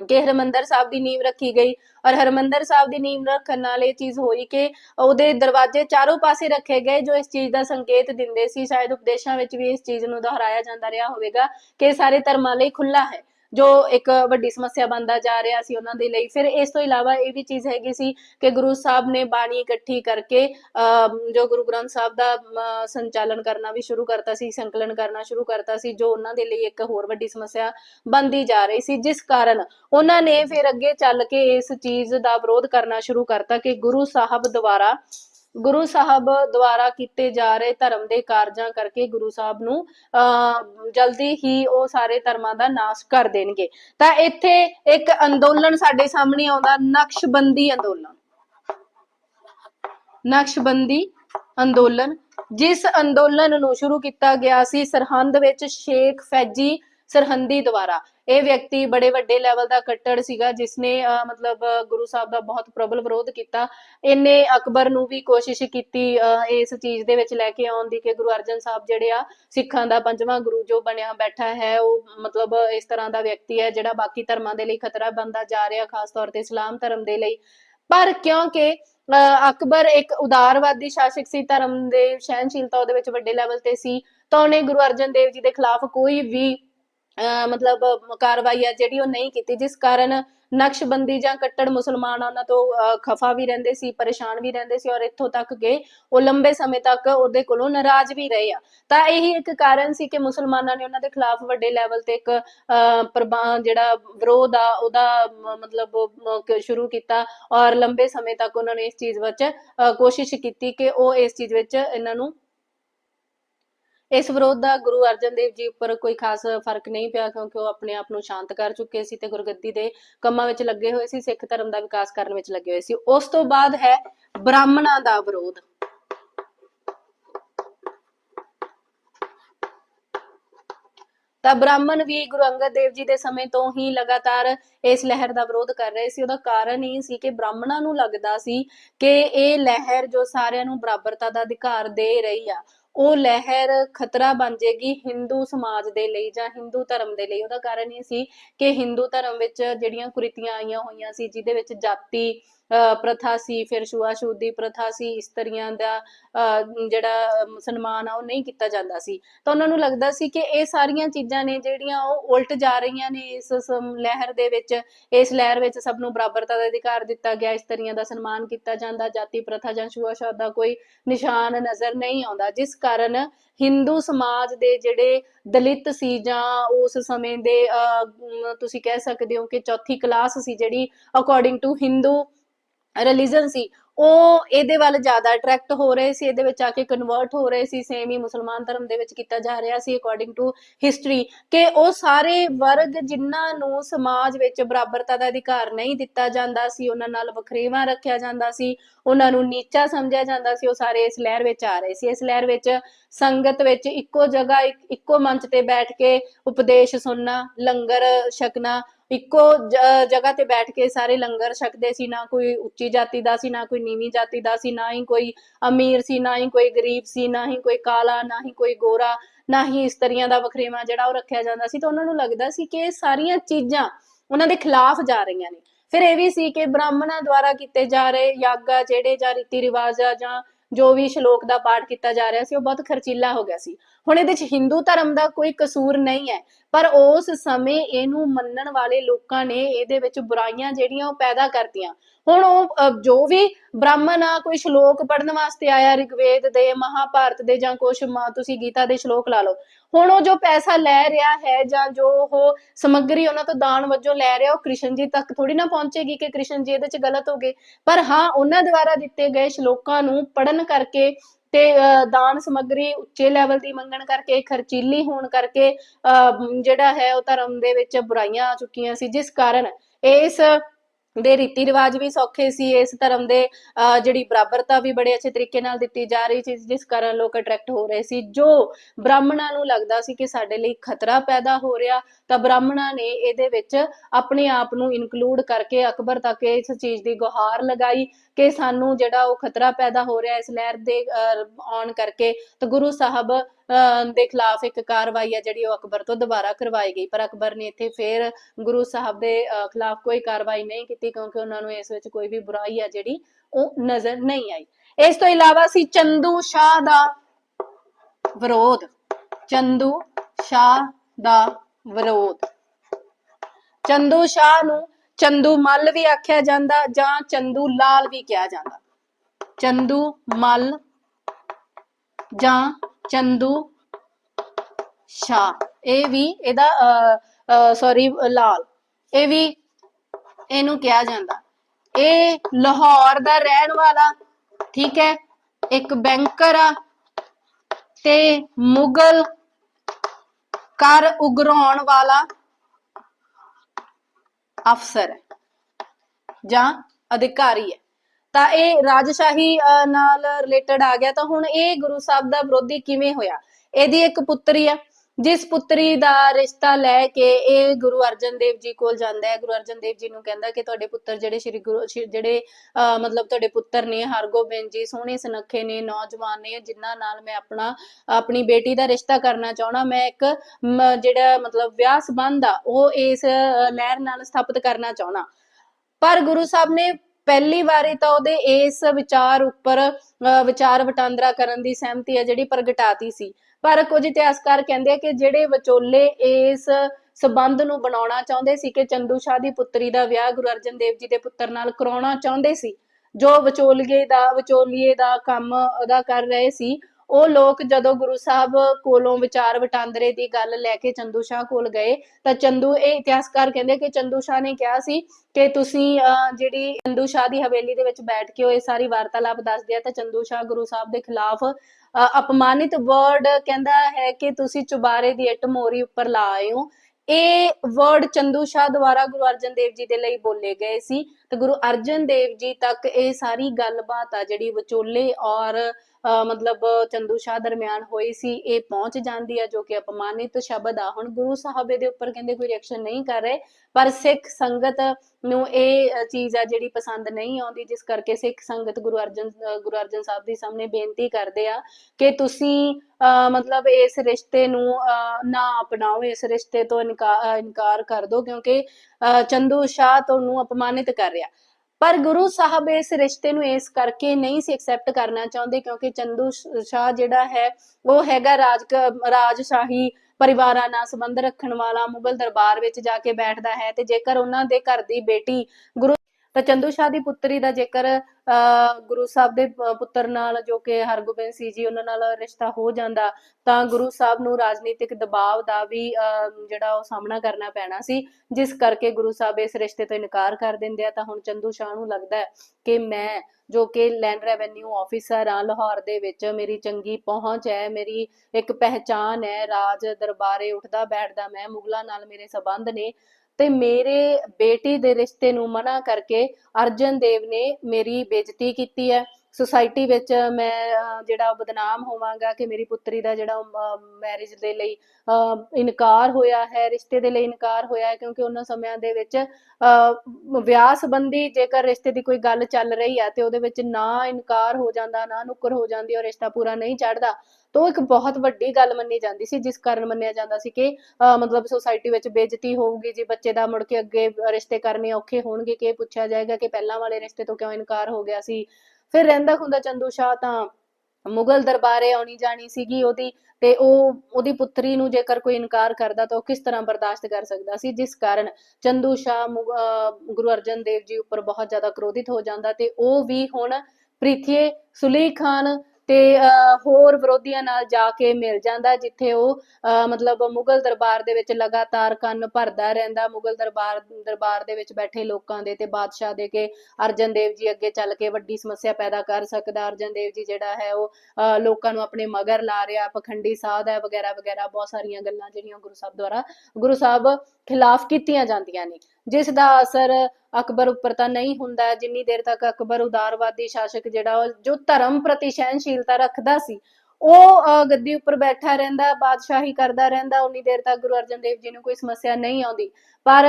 ਕਿ ਹਰਮੰਦਰ ਸਾਹਿਬ ਦੀ ਨੀਂਵ ਰੱਖੀ ਗਈ ਔਰ ਹਰਮੰਦਰ ਸਾਹਿਬ ਦੀ ਨੀਂਵ ਰੱਖਣ ਨਾਲ ਇਹ ਚੀਜ਼ ਹੋਈ ਕਿ ਉਹਦੇ ਦਰਵਾਜ਼ੇ ਚਾਰੋਂ ਪਾਸੇ ਰੱਖੇ ਗਏ, ਜੋ ਇਸ ਚੀਜ਼ ਦਾ ਸੰਕੇਤ ਦਿੰਦੇ ਸੀ। ਸ਼ਾਇਦ ਉਪਦੇਸ਼ਾਂ ਵਿੱਚ ਵੀ ਇਸ ਚੀਜ਼ ਨੂੰ ਦੁਹਰਾਇਆ ਜਾਂਦਾ ਰਿਹਾ ਹੋਵੇਗਾ ਕਿ ਸਾਰੇ ਧਰਮਾਂ ਲਈ ਖੁੱਲਾ ਹੈ। ਜੋ ਇੱਕ ਵੱਡੀ ਸਮੱਸਿਆ ਬਣਦਾ ਜਾ ਰਿਹਾ ਸੀ ਉਹਨਾਂ ਦੇ ਲਈ। ਫਿਰ ਇਸ ਤੋਂ ਇਲਾਵਾ ਇਹ ਵੀ ਚੀਜ਼ ਹੈਗੀ ਸੀ ਕਿ ਗੁਰੂ ਸਾਹਿਬ ਨੇ ਬਾਣੀ ਇਕੱਠੀ ਕਰਕੇ ਜੋ ਗੁਰੂ ਗ੍ਰੰਥ ਸਾਹਿਬ ਦਾ ਅਮ, ਸੰਚਾਲਨ ਕਰਨਾ ਵੀ ਸ਼ੁਰੂ ਕਰਤਾ ਸੀ ਸੰਕਲਨ ਕਰਨਾ ਸ਼ੁਰੂ ਕਰਤਾ ਸੀ ਜੋ ਉਹਨਾਂ ਦੇ ਲਈ ਇੱਕ ਹੋਰ ਵੱਡੀ ਸਮੱਸਿਆ ਬਣਦੀ ਜਾ ਰਹੀ ਸੀ। ਜਿਸ ਕਾਰਨ ਉਹਨਾਂ ਨੇ ਫਿਰ ਅੱਗੇ ਚੱਲ ਕੇ ਇਸ ਚੀਜ਼ ਦਾ ਵਿਰੋਧ ਕਰਨਾ ਸ਼ੁਰੂ ਕਰਤਾ ਕਿ ਗੁਰੂ ਸਾਹਿਬ ਦੁਆਰਾ ਗੁਰੂ ਸਾਹਿਬ ਦੁਆਰਾ ਕੀਤੇ ਜਾ ਰਹੇ ਧਰਮ ਦੇ ਕਾਰਜਾਂ ਕਰਕੇ ਗੁਰੂ ਸਾਹਿਬ ਨੂੰ ਜਲਦੀ ਹੀ ਉਹ ਸਾਰੇ ਧਰਮਾਂ ਦਾ ਨਾਸ਼ ਕਰ ਦੇਣਗੇ। ਤਾਂ ਇੱਥੇ ਇੱਕ ਅੰਦੋਲਨ ਸਾਡੇ ਸਾਹਮਣੇ ਆਉਂਦਾ, ਨਕਸ਼ਬੰਦੀ ਅੰਦੋਲਨ। ਨਕਸ਼ਬੰਦੀ ਅੰਦੋਲਨ, ਜਿਸ ਅੰਦੋਲਨ ਨੂੰ ਸ਼ੁਰੂ ਕੀਤਾ ਗਿਆ ਸੀ, ਸਰਹੰਦ ਵਿੱਚ ਸ਼ੇਖ ਫੈਜੀ ਸਰਹੰਦੀ ਦੁਆਰਾ। ਇਹ ਵਿਅਕਤੀ ਬੜੇ ਵੱਡੇ ਲੈਵਲ ਦਾ ਕੱਟੜ ਸੀਗਾ ਜਿਸਨੇ ਮਤਲਬ ਗੁਰੂ ਸਾਹਿਬ ਦਾ ਬਹੁਤ ਪ੍ਰਬਲ ਵਿਰੋਧ ਕੀਤਾ। ਇਹਨੇ ਅਕਬਰ ਨੂੰ ਵੀ ਕੋਸ਼ਿਸ਼ ਕੀਤੀ ਇਸ ਚੀਜ਼ ਦੇ ਵਿੱਚ ਲੈ ਕੇ ਆਉਣ ਦੀ ਕਿ ਗੁਰੂ ਅਰਜਨ ਸਾਹਿਬ ਜਿਹੜੇ ਆ ਸਿੱਖਾਂ ਦਾ ਪੰਜਵਾਂ ਗੁਰੂ ਜੋ ਬਣਿਆ ਬੈਠਾ ਹੈ ਉਹ ਮਤਲਬ ਇਸ ਤਰ੍ਹਾਂ ਦਾ ਵਿਅਕਤੀ ਹੈ ਜਿਹੜਾ ਬਾਕੀ ਧਰਮਾਂ ਦੇ ਲਈ ਖਤਰਾ ਬਣਦਾ ਜਾ ਰਿਹਾ ਖਾਸ ਤੌਰ ਤੇ ਇਸਲਾਮ ਧਰਮ ਦੇ ਲਈ। ਪਰ ਕਿਉਂਕਿ ਅਹ, ਅਕਬਰ ਇੱਕ ਉਦਾਰਵਾਦੀ ਸ਼ਾਸਕ ਸੀ ਧਰਮ ਦੇ ਸਹਿਨਸ਼ੀਲਤਾ ਉਹਦੇ ਵਿੱਚ ਵੱਡੇ ਲੈਵਲ ਤੇ ਸੀ ਤਾਂ ਉਹਨੇ ਗੁਰੂ ਅਰਜਨ ਦੇਵ ਜੀ ਦੇ ਖਿਲਾਫ ਕੋਈ ਵੀ ਮਤਲਬ ਕਾਰਵਾਈ ਆ ਜਿਹੜੀ ਉਹ ਨਹੀਂ ਕੀਤੀ ਜਿਸ ਕਾਰਨ ਨਕਸ਼ਬੰਦੀ ਜਾਂ ਕੱਟੜ ਮੁਸਲਮਾਨ ਉਹਨਾਂ ਤੋਂ ਖਫਾ ਵੀ ਰਹਿੰਦੇ ਸੀ ਪਰੇਸ਼ਾਨ ਵੀ ਰਹਿੰਦੇ ਸੀ ਔਰ ਇੱਥੋਂ ਤੱਕ ਕਿ ਉਹ ਲੰਬੇ ਸਮੇਂ ਤੱਕ ਉਹਦੇ ਕੋਲੋਂ ਨਾਰਾਜ਼ ਵੀ ਰਹੇ ਆ। ਤਾਂ ਇਹੀ ਇੱਕ ਕਾਰਨ ਸੀ ਕਿ ਮੁਸਲਮਾਨਾਂ ਨੇ ਉਹਨਾਂ ਦੇ ਖਿਲਾਫ ਵੱਡੇ ਲੈਵਲ ਤੇ ਇੱਕ ਅਹ, ਜਿਹੜਾ ਵਿਰੋਧ ਆ ਉਹਦਾ ਮਤਲਬ ਸ਼ੁਰੂ ਕੀਤਾ ਔਰ ਲੰਬੇ ਸਮੇਂ ਤੱਕ ਉਹਨਾਂ ਨੇ ਇਸ ਚੀਜ਼ ਵਿੱਚ ਕੋਸ਼ਿਸ਼ ਕੀਤੀ ਕਿ ਉਹ ਇਸ ਚੀਜ਼ ਵਿੱਚ ਇਹਨਾਂ ਨੂੰ ਇਸ ਵਿਰੋਧ ਦਾ ਗੁਰੂ ਅਰਜਨ ਦੇਵ ਜੀ ਉੱਪਰ ਕੋਈ ਖਾਸ ਫ਼ਰਕ ਨਹੀਂ ਪਿਆ, ਕਿਉਂਕਿ ਉਹ ਆਪਣੇ ਆਪ ਨੂੰ ਸ਼ਾਂਤ ਕਰ ਚੁੱਕੇ ਸੀ ਤੇ ਗੁਰਗੱਦੀ ਦੇ ਕੰਮਾਂ ਵਿੱਚ ਲੱਗੇ ਹੋਏ ਸੀ, ਸਿੱਖ ਧਰਮ ਦਾ ਵਿਕਾਸ ਕਰਨ ਵਿੱਚ ਲੱਗੇ ਹੋਏ ਸੀ। ਉਸ ਤੋਂ ਬਾਅਦ ਹੈ ਬ੍ਰਾਹਮਣਾਂ ਦਾ ਵਿਰੋਧ। ਤਾਂ ਬ੍ਰਾਹਮਣ ਵੀ ਗੁਰੂ ਅੰਗਦ ਦੇਵ ਜੀ ਦੇ ਸਮੇਂ ਤੋਂ ਹੀ ਲਗਾਤਾਰ ਇਸ ਲਹਿਰ ਦਾ ਵਿਰੋਧ ਕਰ ਰਹੇ ਸੀ। ਉਹਦਾ ਕਾਰਨ ਇਹ ਸੀ ਕਿ ਬ੍ਰਾਹਮਣਾਂ ਨੂੰ ਲੱਗਦਾ ਸੀ ਕਿ ਇਹ ਲਹਿਰ ਜੋ ਸਾਰਿਆਂ ਨੂੰ ਬਰਾਬਰਤਾ ਦਾ ਅਧਿਕਾਰ ਦੇ ਰਹੀ ਆ ਉਹ ਲਹਿਰ ਖਤਰਾ ਬਣ ਜਾਏਗੀ ਹਿੰਦੂ ਸਮਾਜ ਦੇ ਲਈ ਜਾਂ ਹਿੰਦੂ ਧਰਮ ਦੇ ਲਈ। ਉਹਦਾ ਕਾਰਨ ਇਹ ਸੀ ਕਿ ਹਿੰਦੂ ਧਰਮ ਵਿੱਚ ਜਿਹੜੀਆਂ ਕੁਰੀਤੀਆਂ ਆਈਆਂ ਹੋਈਆਂ ਸੀ, ਜਿਹਦੇ ਵਿੱਚ ਜਾਤੀ ਪ੍ਰਥਾ ਸੀ ਫਿਰ ਛੂਆਛੂਤ ਦੀ ਪ੍ਰਥਾ ਸੀ ਇਸਤਰੀਆਂ ਦਾ ਅਹ ਜਿਹੜਾ ਸਨਮਾਨ ਆ ਉਹ ਨਹੀਂ ਕੀਤਾ ਜਾਂਦਾ ਸੀ। ਤਾਂ ਉਹਨਾਂ ਨੂੰ ਲੱਗਦਾ ਸੀ ਕਿ ਇਹ ਸਾਰੀਆਂ ਚੀਜ਼ਾਂ ਨੇ ਜਿਹੜੀਆਂ ਉਹ ਉਲਟ ਜਾ ਰਹੀਆਂ ਨੇ ਇਸ ਲਹਿਰ ਦੇ ਵਿੱਚ ਇਸ ਲਹਿਰ ਵਿੱਚ ਸਭ ਨੂੰ ਬਰਾਬਰਤਾ ਦਾ ਅਧਿਕਾਰ ਦਿੱਤਾ ਗਿਆ ਇਸਤਰੀਆਂ ਦਾ ਸਨਮਾਨ ਕੀਤਾ ਜਾਂਦਾ ਜਾਤੀ ਪ੍ਰਥਾ ਜਾਂ ਛੂਆਛੂਤ ਦਾ ਕੋਈ ਨਿਸ਼ਾਨ ਨਜ਼ਰ ਨਹੀਂ ਆਉਂਦਾ। ਜਿਸ ਕਾਰਨ ਹਿੰਦੂ ਸਮਾਜ ਦੇ ਜਿਹੜੇ ਦਲਿਤ ਸੀ ਜਾਂ ਉਸ ਸਮੇਂ ਦੇ ਅਹ, ਤੁਸੀਂ ਕਹਿ ਸਕਦੇ ਹੋ ਕਿ ਚੌਥੀ ਕਲਾਸ ਸੀ ਜਿਹੜੀ ਅਕੋਰਡਿੰਗ ਟੂ ਹਿੰਦੂ ਰਿਲੀਜਨ ਸੀ, ਉਹ ਇਹਦੇ ਵੱਲ ਜ਼ਿਆਦਾ ਅਟਰੈਕਟ ਹੋ ਰਹੇ ਸੀ, ਇਹਦੇ ਵਿੱਚ ਆ ਕੇ ਕਨਵਰਟ ਹੋ ਰਹੇ ਸੀ ਸੇਮ ਹੀ ਮੁਸਲਮਾਨ ਧਰਮ ਦੇ ਵਿੱਚ ਕੀਤਾ ਜਾ ਰਿਹਾ ਸੀ ਅਕੋਰਡਿੰਗ ਟੂ ਹਿਸਟਰੀ ਕਿ ਉਹ ਸਾਰੇ ਵਰਗ ਜਿਨ੍ਹਾਂ ਨੂੰ ਸਮਾਜ ਵਿੱਚ ਬਰਾਬਰਤਾ ਦਾ ਅਧਿਕਾਰ ਨਹੀਂ ਦਿੱਤਾ ਜਾਂਦਾ ਸੀ, ਉਹਨਾਂ ਨਾਲ ਵਖਰੇਵਾਂ ਰੱਖਿਆ ਜਾਂਦਾ ਸੀ, ਉਹਨਾਂ ਨੂੰ ਨੀਚਾ ਸਮਝਿਆ ਜਾਂਦਾ ਸੀ, ਉਹ ਸਾਰੇ ਇਸ ਲਹਿਰ ਵਿੱਚ ਆ ਰਹੇ ਸੀ। ਇਸ ਲਹਿਰ ਵਿੱਚ ਸੰਗਤ ਵਿੱਚ ਇੱਕੋ ਜਗ੍ਹਾ ਇੱਕੋ ਮੰਚ ਤੇ ਬੈਠ ਕੇ ਉਪਦੇਸ਼ ਸੁਣਨਾ, ਲੰਗਰ ਛਕਣਾ ਇੱਕੋ ਜਗ੍ਹਾ ਤੇ ਬੈਠ ਕੇ ਸਾਰੇ ਲੰਗਰ ਛਕਦੇ ਸੀ, ਨਾ ਕੋਈ ਉੱਚੀ ਜਾਤੀ ਦਾ ਸੀ, ਨਾ ਕੋਈ ਨੀਵੀਂ ਜਾਤੀ ਦਾ ਸੀ, ਨਾ ਹੀ ਕੋਈ ਅਮੀਰ ਸੀ, ਨਾ ਹੀ ਕੋਈ ਗਰੀਬ ਸੀ, ਨਾ ਹੀ ਕੋਈ ਕਾਲਾ, ਨਾ ਹੀ ਕੋਈ ਗੋਰਾ, ਨਾ ਹੀ ਇਸਤਰੀਆਂ ਦਾ ਵਖਰੇਵਾਂ ਜਿਹੜਾ ਉਹ ਰੱਖਿਆ ਜਾਂਦਾ ਸੀ। ਤਾਂ ਉਹਨਾਂ ਨੂੰ ਲੱਗਦਾ ਸੀ ਕਿ ਇਹ ਸਾਰੀਆਂ ਚੀਜ਼ਾਂ ਉਹਨਾਂ ਦੇ ਖਿਲਾਫ ਜਾ ਰਹੀਆਂ ਨੇ। ਫਿਰ ਇਹ ਵੀ ਸੀ ਕਿ ਬ੍ਰਾਹਮਣਾਂ ਦੁਆਰਾ ਕੀਤੇ ਜਾ ਰਹੇ ਯੱਗ ਆ ਜਿਹੜੇ ਜਾਂ ਰੀਤੀ ਰਿਵਾਜ ਆ ਜਾਂ ਜੋ ਵੀ ਸ਼ਲੋਕ ਦਾ ਪਾਠ ਕੀਤਾ ਜਾ ਰਿਹਾ ਸੀ, ਉਹ ਬਹੁਤ ਖਰਚੀਲਾ ਹੋ ਗਿਆ ਸੀ। ਹੁਣ ਇਹਦੇ ਵਿੱਚ ਹਿੰਦੂ ਧਰਮ ਦਾ ਕੋਈ ਕਸੂਰ ਨਹੀਂ ਹੈ, ਪਰ ਉਸ ਸਮੇਂ ਇਹਨੂੰ ਮੰਨਣ ਵਾਲੇ ਲੋਕਾਂ ਨੇ ਇਹਦੇ ਵਿੱਚ ਬੁਰਾਈਆਂ ਜਿਹੜੀਆਂ ਉਹ ਪੈਦਾ ਕਰਤੀਆਂ। ਹੁਣ ਉਹ ਜੋ ਵੀ ਬ੍ਰਾਹਮਣ ਆ, ਕੋਈ ਸ਼ਲੋਕ ਪੜ੍ਹਨ ਵਾਸਤੇ ਆਇਆ, ਰਿਗਵੇਦ ਦੇ, ਮਹਾਭਾਰਤ ਦੇ ਜਾਂ ਕੁਛ, ਮਾ- ਤੁਸੀਂ ਗੀਤਾ ਦੇ ਸ਼ਲੋਕ ਲਾ ਲਓ ਹੁਣ ਉਹ ਜੋ ਪੈਸਾ ਲੈ ਰਿਹਾ ਹੈ ਜਾਂ ਜੋ ਉਹ ਸਮੱਗਰੀ ਉਹਨਾਂ ਤੋਂ ਦਾਨ ਵਜੋਂ ਲੈ ਰਿਹਾ ਉਹ ਕ੍ਰਿਸ਼ਨ ਜੀ ਤੱਕ ਥੋੜੀ ਨਾ ਪਹੁੰਚੇਗੀ ਕਿ ਕ੍ਰਿਸ਼ਨ ਜੀ ਇਹਦੇ 'ਚ ਗਲਤ ਹੋ ਗਏ। ਪਰ ਹਾਂ ਉਹਨਾਂ ਦੁਆਰਾ ਦਿੱਤੇ ਗਏ ਸ਼ਲੋਕਾਂ ਨੂੰ ਪੜਨ ਕਰਕੇ ਤੇ ਅਹ, ਦਾਨ ਸਮੱਗਰੀ ਉੱਚੇ ਲੈਵਲ ਦੀ ਮੰਗਣ ਕਰਕੇ ਖਰਚੀਲੀ ਹੋਣ ਕਰਕੇ ਅਹ, ਜਿਹੜਾ ਹੈ ਉਹ ਧਰਮ ਦੇ ਵਿੱਚ ਬੁਰਾਈਆਂ ਆ ਚੁੱਕੀਆਂ ਸੀ। ਜਿਸ ਕਾਰਨ ਇਸ ਦੇ ਰੀਤੀ ਰਿਵਾਜ ਵੀ ਸੌਖੇ ਸੀ ਇਸ ਧਰਮ ਦੇ ਅਹ, ਜਿਹੜੀ ਬਰਾਬਰਤਾ ਵੀ ਬੜੇ ਅੱਛੇ ਤਰੀਕੇ ਨਾਲ ਦਿੱਤੀ ਜਾ ਰਹੀ ਸੀ ਜਿਸ ਕਾਰਨ ਲੋਕ ਅਟਰੈਕਟ ਹੋ ਰਹੇ ਸੀ ਜੋ ਬ੍ਰਾਹਮਣਾਂ ਨੂੰ ਲੱਗਦਾ ਸੀ ਕਿ ਸਾਡੇ ਲਈ ਖਤਰਾ ਪੈਦਾ ਹੋ ਰਿਹਾ ਤਾਂ ਬ੍ਰਾਹਮਣਾਂ ਨੇ ਇਹਦੇ ਵਿੱਚ ਆਪਣੇ ਆਪ ਨੂੰ ਇਨਕਲੂਡ ਕਰਕੇ ਅਕਬਰ ਤੱਕ ਇਸ ਚੀਜ਼ ਦੀ ਗੁਹਾਰ ਲਗਾਈ ਕਿ ਸਾਨੂੰ ਜਿਹੜਾ ਉਹ ਖਤਰਾ ਪੈਦਾ ਹੋ ਰਿਹਾ ਇਸ ਲਹਿਰ ਦੇ ਆਉਣ ਕਰਕੇ, ਤਾਂ ਗੁਰੂ ਸਾਹਿਬ ਦੇ ਖਿਲਾਫ ਇੱਕ ਕਾਰਵਾਈ ਹੈ ਜਿਹੜੀ ਉਹ ਅਕਬਰ ਤੋਂ ਦੁਬਾਰਾ ਕਰਵਾਈ ਗਈ। ਪਰ ਅਕਬਰ ਨੇ ਇੱਥੇ ਫੇਰ ਗੁਰੂ ਸਾਹਿਬ ਦੇ ਖਿਲਾਫ ਕੋਈ ਕਾਰਵਾਈ ਨਹੀਂ ਕੀਤੀ ਕਿਉਂਕਿ ਉਹਨਾਂ ਨੂੰ ਇਸ ਵਿੱਚ ਕੋਈ ਵੀ ਬੁਰਾਈ ਹੈ ਜਿਹੜੀ ਉਹ ਨਜ਼ਰ ਨਹੀਂ ਆਈ। ਇਸ ਤੋਂ ਇਲਾਵਾ ਸੀ ਚੰਦੂ ਸ਼ਾਹ ਦਾ ਵਿਰੋਧ, ਚੰਦੂ ਸ਼ਾਹ ਦਾ ਵਿਰੋਧ। ਚੰਦੂ ਸ਼ਾਹ ਨੂੰ ਚੰਦੂ ਮੱਲ ਵੀ ਆਖਿਆ ਜਾਂਦਾ, ਜਾਂ ਚੰਦੂ ਲਾਲ ਵੀ ਕਿਹਾ ਜਾਂਦਾ। ਚੰਦੂ ਮੱਲ ਜਾਂ ਚੰਦੂ ਸ਼ਾਹ, ਇਹ ਵੀ ਇਹਦਾ ਸੌਰੀ ਲਾਲ, ਇਹ ਵੀ ਇਹਨੂੰ ਕਿਹਾ ਜਾਂਦਾ। ਇਹ ਲਾਹੌਰ ਦਾ ਰਹਿਣ ਵਾਲਾ, ਠੀਕ ਹੈ, ਇੱਕ ਬੈਂਕਰ ਆ ਤੇ ਮੁਗਲ ਕਰ ਉਗਰਾਉਣ ਵਾਲਾ ਅਫਸਰ ਹੈ ਜਾਂ ਅਧਿਕਾਰੀ ਹੈ। ਤਾਂ ਇਹ ਰਾਜਸ਼ਾਹੀ ਨਾਲ ਰਿਲੇਟਡ ਆ ਗਿਆ। ਤਾਂ ਹੁਣ ਇਹ ਗੁਰੂ ਸਾਹਿਬ ਦਾ ਵਿਰੋਧੀ ਕਿਵੇਂ ਹੋਇਆ? ਇਹਦੀ ਇੱਕ ਪੁੱਤਰੀ ਹੈ ਜਿਸ ਪੁੱਤਰੀ ਦਾ ਰਿਸ਼ਤਾ ਲੈ ਕੇ ਇਹ ਗੁਰੂ ਅਰਜਨ ਦੇਵ ਜੀ ਕੋਲ ਜਾਂਦਾ ਹੈ ਗੁਰੂ ਅਰਜਨ ਦੇਵ ਜੀ ਨੂੰ ਕਹਿੰਦਾ ਕਿ ਤੁਹਾਡੇ ਪੁੱਤਰ ਜਿਹੜੇ ਸ੍ਰੀ ਗੁਰੂ ਸ਼੍ਰੀ- ਜਿਹੜੇ ਅਹ, ਮਤਲਬ ਤੁਹਾਡੇ ਪੁੱਤਰ ਨੇ ਹਰਗੋਬਿੰਦ ਜੀ ਸੋਹਣੇ ਸੁਨੱਖੇ ਨੇ ਨੌਜਵਾਨ ਨੇ ਜਿਨ੍ਹਾਂ ਨਾਲ ਮੈਂ ਆਪਣਾ ਆਪਣੀ ਬੇਟੀ ਦਾ ਰਿਸ਼ਤਾ ਕਰਨਾ ਚਾਹਣਾ ਮੈਂ ਇੱਕ ਮ, ਜਿਹੜਾ ਮਤਲਬ ਵਿਆਹ ਸੰਬੰਧ ਆ ਉਹ ਇਸ ਅਹ, ਲਹਿਰ ਨਾਲ ਸਥਾਪਿਤ ਕਰਨਾ ਚਾਹਣਾ ਪਰ ਗੁਰੂ ਸਾਹਿਬ ਨੇ ਪਹਿਲੀ ਵਾਰੀ ਤਾਂ ਉਹਦੇ ਇਸ ਵਿਚਾਰ ਉੱਪਰ ਵਿਚਾਰ ਵਟਾਂਦਰਾ ਕਰਨ ਦੀ ਸਹਿਮਤੀ ਹੈ, ਜਿਹੜੀ ਪ੍ਰਗਟਾਤੀ ਸੀ। ਪਰ ਕੁਝ ਇਤਿਹਾਸਕਾਰ ਕਹਿੰਦੇ ਆ ਕਿ ਜਿਹੜੇ ਵਿਚੋਲੇ ਇਸ ਸਬੰਧ ਨੂੰ ਬਣਾਉਣਾ ਚਾਹੁੰਦੇ ਸੀ ਕਿ ਚੰਦੂ ਸ਼ਾਹ ਦੀ ਪੁੱਤਰੀ ਦਾ ਵਿਆਹ ਗੁਰੂ ਅਰਜਨ ਦੇਵ ਜੀ ਦੇ ਪੁੱਤਰ ਨਾਲ ਕਰਾਉਣਾ ਚਾਹੁੰਦੇ ਸੀ, ਜੋ ਵਿਚੋਲੀਏ ਦਾ ਵਿਚੋਲੀਏ ਦਾ ਕੰਮ ਅਦਾ ਕਰ ਰਹੇ ਸੀ ਉਹ ਲੋਕ ਜਦੋਂ ਗੁਰੂ ਸਾਹਿਬ ਕੋਲੋਂ ਵਿਚਾਰ ਵਟਾਂਦਰੇ ਦੀ ਗੱਲ ਲੈ ਕੇ ਚੰਦੂ ਸ਼ਾਹ ਕੋਲ ਗਏ, ਤਾਂ ਚੰਦੂ ਇਹ ਇਤਿਹਾਸਕਾਰ ਕਹਿੰਦੇ ਕਿ ਚੰਦੂ ਸ਼ਾਹ ਨੇ ਕਿਹਾ ਸੀ ਕਿ ਤੁਸੀਂ ਜਿਹੜੀ ਚੰਦੂ ਸ਼ਾਹ ਦੀ ਹਵੇਲੀ ਦੇ ਵਿੱਚ ਬੈਠ ਕੇ ਉਹ ਇਹ ਸਾਰੀ ਵਾਰਤਾਲਾਪ ਦੱਸਦੇ ਆ, ਤਾਂ ਚੰਦੂ ਸ਼ਾਹ ਗੁਰੂ ਸਾਹਿਬ ਦੇ ਖਿਲਾਫ ਅਪਮਾਨਿਤ ਵਰਡ ਕਹਿੰਦਾ ਹੈ ਕਿ ਤੁਸੀਂ ਚੁਬਾਰੇ ਦੀ ਇੱਟ ਮੋਰੀ ਉੱਪਰ ਲਾ ਆਏ ਹੋ। ਇਹ ਵਰਡ ਚੰਦੂ ਸ਼ਾਹ ਦੁਆਰਾ ਗੁਰੂ ਅਰਜਨ ਦੇਵ ਜੀ ਦੇ ਲਈ ਬੋਲੇ ਗਏ ਸੀ। ਤੇ ਗੁਰੂ ਅਰਜਨ ਦੇਵ ਜੀ ਤੱਕ ਇਹ ਸਾਰੀ ਗੱਲਬਾਤ ਆ ਜਿਹੜੀ ਵਿਚੋਲੇ ਔਰ ਮਤਲਬ ਚੰਦੂ ਸ਼ਾਹ ਦਰਮਿਆਨ ਹੋਈ ਸੀ ਇਹ ਪਹੁੰਚ ਜਾਂਦੀ ਆ ਜੋ ਕਿ ਅਪਮਾਨਿਤ ਸ਼ਬਦ ਆ। ਹੁਣ ਗੁਰੂ ਸਾਹਿਬ ਇਹਦੇ ਉੱਪਰ ਕਹਿੰਦੇ ਕੋਈ ਰਿਐਕਸ਼ਨ ਨਹੀਂ ਕਰ ਰਹੇ ਪਰ ਸਿੱਖ ਸੰਗਤ ਨੂੰ ਇਹ ਚੀਜ਼ ਆ ਜਿਹੜੀ ਪਸੰਦ ਨਹੀਂ ਆਉਂਦੀ ਜਿਸ ਕਰਕੇ ਸਿੱਖ ਸੰਗਤ ਗੁਰੂ ਅਰਜਨ ਗੁਰੂ ਅਰਜਨ ਸਾਹਿਬ ਦੇ ਸਾਹਮਣੇ ਬੇਨਤੀ ਕਰਦੇ ਆ ਕਿ ਤੁਸੀਂ ਅ, ਮਤਲਬ ਇਸ ਰਿਸ਼ਤੇ ਨੂੰ ਨਾ ਅਪਣਾਓ ਇਸ ਰਿਸ਼ਤੇ ਤੋਂ ਇਨਕਾ- ਇਨਕਾਰ ਕਰ ਦਿਓ ਕਿਉਂਕਿ ਅ, ਚੰਦੂ ਸ਼ਾਹ ਤੁਹਾਨੂੰ ਅਪਮਾਨਿਤ ਕਰ ਰਿਹਾ। ਪਰ ਗੁਰੂ ਸਾਹਿਬ ਇਸ ਰਿਸ਼ਤੇ ਨੂੰ ਇਸ ਕਰਕੇ ਨਹੀਂ ਸੀ ਐਕਸੈਪਟ ਕਰਨਾ ਚਾਹੁੰਦੇ ਕਿਉਂਕਿ ਚੰਦੂ ਸ਼ਾਹ ਜਿਹੜਾ ਹੈ, ਉਹ ਹੈਗਾ ਰਾਜ ਰਾਜਸ਼ਾਹੀ ਪਰਿਵਾਰਾਂ ਨਾਲ ਸੰਬੰਧ ਰੱਖਣ ਵਾਲਾ, ਮੁਗਲ ਦਰਬਾਰ ਵਿੱਚ ਜਾ ਕੇ ਬੈਠਦਾ ਹੈ ਤੇ ਜੇਕਰ ਉਹਨਾਂ ਦੇ ਘਰ ਦੀ ਬੇਟੀ ਗੁਰੂ ਤਾਂ ਚੰਦੂ ਸ਼ਾਹ ਦੀ ਪੁੱਤਰੀ ਦਾ ਜੇਕਰ ਗੁਰੂ ਸਾਹਿਬ ਦੇ ਪੁੱਤਰ ਨਾਲ ਜੋ ਕਿ ਹਰਗੋਬਿੰਦ ਸੀ ਜੀ ਉਹਨਾਂ ਨਾਲ ਰਿਸ਼ਤਾ ਹੋ ਜਾਂਦਾ, ਤਾਂ ਗੁਰੂ ਸਾਹਿਬ ਨੂੰ ਰਾਜਨੀਤਿਕ ਦਬਾਅ ਦਾ ਵੀ ਜਿਹੜਾ ਉਹ ਸਾਹਮਣਾ ਕਰਨਾ ਪੈਣਾ ਸੀ, ਜਿਸ ਕਰਕੇ ਗੁਰੂ ਸਾਹਿਬ ਇਸ ਰਿਸ਼ਤੇ ਤੋਂ ਇਨਕਾਰ ਕਰ ਦਿੰਦੇ ਆ। ਤਾਂ ਹੁਣ ਚੰਦੂ ਸ਼ਾਹ ਨੂੰ ਲੱਗਦਾ ਹੈ ਕਿ ਮੈਂ ਜੋ ਕਿ ਲੈਂਡ ਰੈਵਨਿਊ ਆਫੀਸਰ ਆ ਲਾਹੌਰ ਦੇ ਵਿੱਚ ਮੇਰੀ ਚੰਗੀ ਪਹੁੰਚ ਹੈ, ਮੇਰੀ ਇੱਕ ਪਹਿਚਾਨ ਹੈ, ਰਾਜ ਦਰਬਾਰੇ ਉੱਠਦਾ ਬੈਠਦਾ ਮੈਂ, ਮੁਗਲਾਂ ਨਾਲ ਮੇਰੇ ਸਬੰਧ ਨੇ ਤੇ ਮੇਰੇ ਬੇਟੀ ਦੇ ਰਿਸ਼ਤੇ ਨੂੰ ਮਨਾ ਕਰਕੇ ਅਰਜਨ ਦੇਵ ਨੇ ਮੇਰੀ ਬੇਇੱਜ਼ਤੀ ਕੀਤੀ ਹੈ। ਸੁਸਾਇਟੀ ਵਿੱਚ ਮੈਂ ਜਿਹੜਾ ਬਦਨਾਮ ਹੋਵਾਂਗਾ ਕਿ ਮੇਰੀ ਪੁੱਤਰੀ ਦਾ ਜਿਹੜਾ ਮੈਰਿਜ ਦੇ ਲਈ ਇਨਕਾਰ ਹੋਇਆ ਹੈ, ਰਿਸ਼ਤੇ ਦੇ ਲਈ ਇਨਕਾਰ ਹੋਇਆ ਹੈ, ਕਿਉਂਕਿ ਉਹਨਾਂ ਸਮਿਆਂ ਦੇ ਵਿੱਚ ਵਿਆਹ ਸੰਬੰਧੀ ਜੇਕਰ ਰਿਸ਼ਤੇ ਦੀ ਕੋਈ ਗੱਲ ਚੱਲ ਰਹੀ ਹੈ ਤੇ ਉਹਦੇ ਵਿੱਚ ਨਾ ਇਨਕਾਰ ਹੋ ਜਾਂਦਾ, ਨਾ ਨੁੱਕਰ ਹੋ ਜਾਂਦੀ ਔਰ ਰਿਸ਼ਤਾ ਪੂਰਾ ਨਹੀਂ ਚੜਦਾ ਤਾਂ ਉਹ ਇੱਕ ਬਹੁਤ ਵੱਡੀ ਗੱਲ ਮੰਨੀ ਜਾਂਦੀ ਸੀ, ਜਿਸ ਕਾਰਨ ਮੰਨਿਆ ਜਾਂਦਾ ਸੀ ਕਿ ਮਤਲਬ ਸੁਸਾਇਟੀ ਵਿੱਚ ਬੇਇੱਜ਼ਤੀ ਹੋਊਗੀ ਜੀ, ਬੱਚੇ ਦਾ ਮੁੜ ਕੇ ਅੱਗੇ ਰਿਸ਼ਤੇ ਕਰਨੇ ਔਖੇ ਹੋਣਗੇ, ਕਿ ਪੁੱਛਿਆ ਜਾਏਗਾ ਕਿ ਪਹਿਲਾਂ ਵਾਲੇ ਰਿਸ਼ਤੇ ਤੋਂ ਕਿਉਂ ਇਨਕਾਰ ਹੋ ਗਿਆ ਸੀ ਫਿਰ ਰਹਿੰਦਾ ਖੁੰਦਾ ਚੰਦੂ ਸ਼ਾਹ ਤਾਂ ਮੁਗਲ ਦਰਬਾਰੇ ਆਉਣੀ ਜਾਣੀ ਸੀਗੀ ਉਹਦੀ ਤੇ ਉਹ ਉਹਦੀ ਪੁੱਤਰੀ ਨੂੰ ਜੇਕਰ ਕੋਈ ਇਨਕਾਰ ਕਰਦਾ ਤਾਂ ਉਹ ਕਿਸ ਤਰ੍ਹਾਂ ਬਰਦਾਸ਼ਤ ਕਰ ਸਕਦਾ ਸੀ, ਜਿਸ ਕਾਰਨ ਚੰਦੂ ਸ਼ਾਹ ਮੁਗ- ਅਹ ਗੁਰੂ ਅਰਜਨ ਦੇਵ ਜੀ ਉੱਪਰ ਬਹੁਤ ਜ਼ਿਆਦਾ ਕ੍ਰੋਧਿਤ ਹੋ ਜਾਂਦਾ ਤੇ ਉਹ ਵੀ ਹੁਣ ਪ੍ਰਿਥੀਏ ਸੁਲੀ ਖਾਨ ਤੇ ਹੋਰ ਵਿਰੋਧੀਆਂ ਨਾਲ ਜਾ ਕੇ ਮਿਲ ਜਾਂਦਾ ਜਿੱਥੇ ਉਹ ਮਤਲਬ ਮੁਗਲ ਦਰਬਾਰ ਦੇ ਵਿੱਚ ਲਗਾਤਾਰ ਕੰਨ ਭਰਦਾ ਰਹਿੰਦਾ ਮੁਗਲ ਦਰਬਾਰ ਦਰਬਾਰ ਦੇ ਵਿੱਚ ਬੈਠੇ ਲੋਕਾਂ ਦੇ ਤੇ ਬਾਦਸ਼ਾਹ ਦੇ ਕੇ ਅਰਜਨ ਦੇਵ ਜੀ ਅੱਗੇ ਚੱਲ ਕੇ ਵੱਡੀ ਸਮੱਸਿਆ ਪੈਦਾ ਕਰ ਸਕਦਾ। ਅਰਜਨ ਦੇਵ ਜੀ ਜਿਹੜਾ ਹੈ ਉਹ ਅਹ, ਲੋਕਾਂ ਨੂੰ ਆਪਣੇ ਮਗਰ ਲਾ ਰਿਹਾ ਪਖੰਡੀ ਸਾਧ ਹੈ ਵਗੈਰਾ ਵਗੈਰਾ ਬਹੁਤ ਸਾਰੀਆਂ ਗੱਲਾਂ ਜਿਹੜੀਆਂ ਗੁਰੂ ਸਾਹਿਬ ਦੁਆਰਾ ਗੁਰੂ ਸਾਹਿਬ ਖਿਲਾਫ ਕੀਤੀਆਂ ਜਾਂਦੀਆਂ ਨੇ। ਜਿਸ ਦਾ ਅਸਰ ਅਕਬਰ ਉੱਪਰ ਤਾਂ ਨਹੀਂ ਹੁੰਦਾ, ਜਿੰਨੀ ਦੇਰ ਤੱਕ ਅਕਬਰ ਉਦਾਰਵਾਦੀ ਸ਼ਾਸਕ ਜਿਹੜਾ ਉਹ ਜੋ ਧਰਮ ਪ੍ਰਤੀ ਸਹਿਣਸ਼ੀਲਤਾ ਰੱਖਦਾ ਸੀ ਉਹ ਗੱਦੀ ਉੱਪਰ ਬੈਠਾ ਰਹਿੰਦਾ ਬਾਦਸ਼ਾਹੀ ਕਰਦਾ ਰਹਿੰਦਾ ਉਨੀ ਦੇਰ ਤੱਕ ਗੁਰੂ ਅਰਜਨ ਦੇਵ ਜੀ ਨੂੰ ਕੋਈ ਸਮੱਸਿਆ ਨਹੀਂ ਆਉਂਦੀ। ਪਰ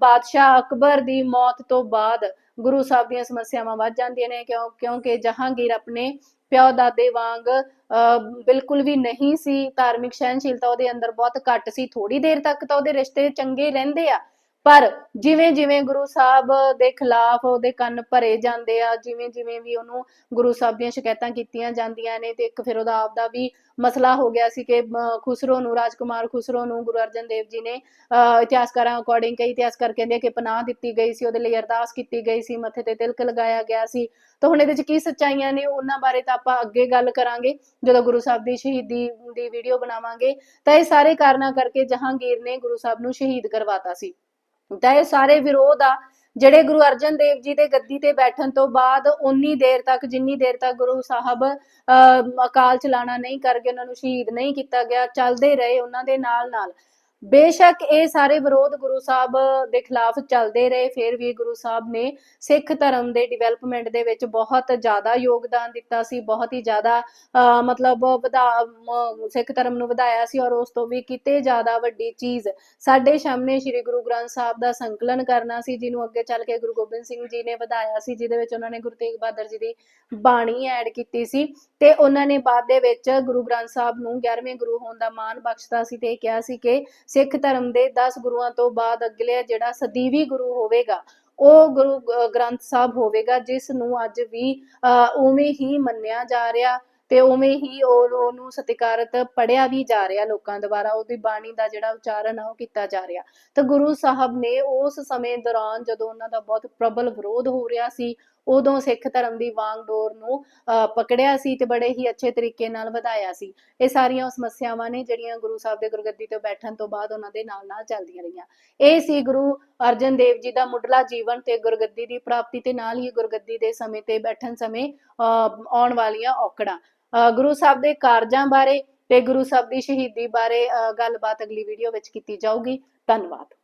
ਬਾਦਸ਼ਾਹ ਅਕਬਰ ਦੀ ਮੌਤ ਤੋਂ ਬਾਅਦ ਗੁਰੂ ਸਾਹਿਬ ਦੀਆਂ ਸਮੱਸਿਆਵਾਂ ਵੱਧ ਜਾਂਦੀਆਂ ਨੇ ਕਿਉਂ ਕਿਉਂਕਿ ਜਹਾਂਗੀਰ ਆਪਣੇ ਪਿਓ ਦਾਦੇ ਵਾਂਗ ਅਹ, ਬਿਲਕੁਲ ਵੀ ਨਹੀਂ ਸੀ ਧਾਰਮਿਕ ਸਹਿਣਸ਼ੀਲਤਾ ਉਹਦੇ ਅੰਦਰ ਬਹੁਤ ਘੱਟ ਸੀ। ਥੋੜੀ ਦੇਰ ਤੱਕ ਤਾਂ ਉਹਦੇ ਰਿਸ਼ਤੇ ਚੰਗੇ ਰਹਿੰਦੇ ਆ। ਪਰ ਜਿਵੇਂ ਜਿਵੇਂ ਗੁਰੂ ਸਾਹਿਬ ਦੇ ਖਿਲਾਫ ਉਹਦੇ ਕੰਨ ਭਰੇ ਜਾਂਦੇ ਆ, ਜਿਵੇਂ ਜਿਵੇਂ ਵੀ ਉਹਨੂੰ ਗੁਰੂ ਸਾਹਿਬ ਦੀਆਂ ਸ਼ਿਕਾਇਤਾਂ ਕੀਤੀਆਂ ਜਾਂਦੀਆਂ ਨੇ ਤੇ ਇੱਕ ਫਿਰ ਉਹਦਾ ਆਪਦਾ ਵੀ ਮਸਲਾ ਹੋ ਗਿਆ ਸੀ ਕਿ ਖੁਸਰੋ ਨੂੰ, ਰਾਜਕੁਮਾਰ ਖੁਸਰੋ ਨੂੰ ਗੁਰੂ ਅਰਜਨ ਦੇਵ ਜੀ ਨੇ ਇਤਿਹਾਸਕਾਰਾਂ ਅਕੋਰਡਿੰਗ ਕਈ ਇਤਿਹਾਸਕਾਰ ਕਹਿੰਦੇ ਕਿ ਪਨਾਹ ਦਿੱਤੀ ਗਈ ਸੀ, ਉਹਦੇ ਲਈ ਅਰਦਾਸ ਕੀਤੀ ਗਈ ਸੀ, ਮੱਥੇ ਤੇ ਤਿਲਕ ਲਗਾਇਆ ਗਿਆ ਸੀ। ਤਾਂ ਹੁਣ ਇਹਦੇ ਚ ਕੀ ਸੱਚਾਈਆਂ ਨੇ, ਉਹਨਾਂ ਬਾਰੇ ਤਾਂ ਆਪਾਂ ਅੱਗੇ ਗੱਲ ਕਰਾਂਗੇ। ਜਦੋਂ ਗੁਰੂ ਸਾਹਿਬ ਦੀ ਸ਼ਹੀਦੀ ਦੀ ਵੀਡੀਓ ਬਣਾਵਾਂਗੇ, ਤਾਂ ਇਹ ਸਾਰੇ ਕਾਰਨਾਂ ਕਰਕੇ ਜਹਾਂਗੀਰ ਨੇ ਗੁਰੂ ਸਾਹਿਬ ਨੂੰ ਸ਼ਹੀਦ ਕਰਵਾਤਾ ਸੀ। ਤਾਂ ਇਹ ਸਾਰੇ ਵਿਰੋਧ ਆ। ਜਿਹੜੇ ਗੁਰੂ ਅਰਜਨ ਦੇਵ ਜੀ ਦੇ ਗੱਦੀ ਤੇ ਬੈਠਣ ਤੋਂ ਬਾਅਦ ਉਨੀ ਦੇਰ ਤੱਕ ਜਿੰਨੀ ਦੇਰ ਤੱਕ ਗੁਰੂ ਸਾਹਿਬ ਅਹ, ਅਕਾਲ ਚਲਾਣਾ ਨਹੀਂ ਕਰਕੇ ਉਹਨਾਂ ਨੂੰ ਸ਼ਹੀਦ ਨਹੀਂ ਕੀਤਾ ਗਿਆ ਚੱਲਦੇ ਰਹੇ ਉਹਨਾਂ ਦੇ ਨਾਲ ਨਾਲ ਬੇਸ਼ੱਕ ਇਹ ਸਾਰੇ ਵਿਰੋਧ ਗੁਰੂ ਸਾਹਿਬ ਦੇ ਖਿਲਾਫ ਚੱਲਦੇ ਰਹੇ, ਫਿਰ ਵੀ ਗੁਰੂ ਸਾਹਿਬ ਨੇ ਸਿੱਖ ਧਰਮ ਦੇ ਡਿਵੈਲਪਮੈਂਟ ਦੇ ਵਿੱਚ ਬਹੁਤ ਜ਼ਿਆਦਾ ਯੋਗਦਾਨ ਦਿੱਤਾ ਸੀ, ਬਹੁਤ ਹੀ ਜ਼ਿਆਦਾ ਮਤਲਬ ਵਧਾ ਸਿੱਖ ਧਰਮ ਨੂੰ ਵਧਾਇਆ ਸੀ ਔਰ ਉਸ ਤੋਂ ਵੀ ਕਿਤੇ ਜ਼ਿਆਦਾ ਵੱਡੀ ਚੀਜ਼ ਸਾਡੇ ਸਾਹਮਣੇ ਸ੍ਰੀ ਗੁਰੂ ਗ੍ਰੰਥ ਸਾਹਿਬ ਦਾ ਸੰਕਲਨ ਕਰਨਾ ਸੀ, ਜਿਹਨੂੰ ਅੱਗੇ ਚੱਲ ਕੇ ਗੁਰੂ ਗੋਬਿੰਦ ਸਿੰਘ ਜੀ ਨੇ ਵਧਾਇਆ ਸੀ, ਜਿਹਦੇ ਵਿੱਚ ਉਹਨਾਂ ਨੇ ਗੁਰੂ ਤੇਗ ਬਹਾਦਰ ਜੀ ਦੀ ਬਾਣੀ ਐਡ ਕੀਤੀ ਸੀ ਤੇ ਉਹਨਾਂ ਨੇ ਬਾਅਦ ਦੇ ਵਿੱਚ ਗੁਰੂ ਗ੍ਰੰਥ ਸਾਹਿਬ ਨੂੰ 11ਵੇਂ ਗੁਰੂ ਹੋਣ ਦਾ ਮਾਣ ਬਖਸ਼ਤਾ ਸੀ ਤੇ ਕਿਹਾ ਸੀ ਕਿ ਸਿੱਖ ਧਰਮ ਦੇ 10 ਗੁਰੂਆਂ ਤੋਂ ਬਾਅਦ ਅਗਲੇ ਜਿਹੜਾ ਸਦੀਵੀ ਗੁਰੂ ਹੋਵੇਗਾ, ਉਹ ਗੁਰੂ ਗ੍ਰੰਥ ਸਾਹਿਬ ਹੋਵੇਗਾ, ਜਿਸ ਨੂੰ ਅੱਜ ਵੀ ਉਵੇਂ ਹੀ ਮੰਨਿਆ ਜਾ ਰਿਹਾ ਤੇ ਉਵੇਂ ਹੀ ਉਹਨੂੰ ਸਤਿਕਾਰਤ ਪੜਿਆ ਵੀ ਜਾ ਰਿਹਾ ਲੋਕਾਂ ਦੁਆਰਾ, ਉਹਦੀ ਬਾਣੀ ਦਾ ਜਿਹੜਾ ਉਚਾਰਨ ਆ ਉਹ ਕੀਤਾ ਜਾ ਰਿਹਾ। ਤਾਂ ਗੁਰੂ ਸਾਹਿਬ ਨੇ ਉਸ ਸਮੇਂ ਦੌਰਾਨ ਜਦੋਂ ਉਹਨਾਂ ਦਾ ਬਹੁਤ ਪ੍ਰਬਲ ਵਿਰੋਧ ਹੋ ਰਿਹਾ ਸੀ ਉਦੋਂ ਸਿੱਖ ਧਰਮ ਦੀ ਵਾਂਗ ਡੋਰ ਨੂੰ ਅਹ, ਪਕੜਿਆ ਸੀ ਤੇ ਬੜੇ ਹੀ ਅੱਛੇ ਤਰੀਕੇ ਨਾਲ ਵਧਾਇਆ ਸੀ। ਇਹ ਸਾਰੀਆਂ ਸਮੱਸਿਆਵਾਂ ਨੇ ਜਿਹੜੀਆਂ ਗੁਰੂ ਸਾਹਿਬ ਦੇ ਗੁਰਗੱਦੀ ਤੇ ਬੈਠਣ ਤੋਂ ਬਾਅਦ ਉਹਨਾਂ ਦੇ ਨਾਲ ਨਾਲ ਚੱਲਦੀਆਂ ਰਹੀਆਂ। ਇਹ ਸੀ ਗੁਰੂ ਅਰਜਨ ਦੇਵ ਜੀ ਦਾ ਮੁੱਢਲਾ ਜੀਵਨ ਤੇ ਗੁਰਗੱਦੀ ਦੀ ਪ੍ਰਾਪਤੀ ਤੇ ਨਾਲ ਹੀ ਗੁਰਗੱਦੀ ਦੇ ਸਮੇਂ ਤੇ ਬੈਠਣ ਸਮੇਂ ਅਹ, ਆਉਣ ਵਾਲੀਆਂ ਔਕੜਾਂ। ਅਹ, ਗੁਰੂ ਸਾਹਿਬ ਦੇ ਕਾਰਜਾਂ ਬਾਰੇ ਤੇ ਗੁਰੂ ਸਾਹਿਬ ਦੀ ਸ਼ਹੀਦੀ ਬਾਰੇ ਅਹ, ਗੱਲਬਾਤ ਅਗਲੀ ਵੀਡੀਓ ਵਿੱਚ ਕੀਤੀ ਜਾਊਗੀ। ਧੰਨਵਾਦ।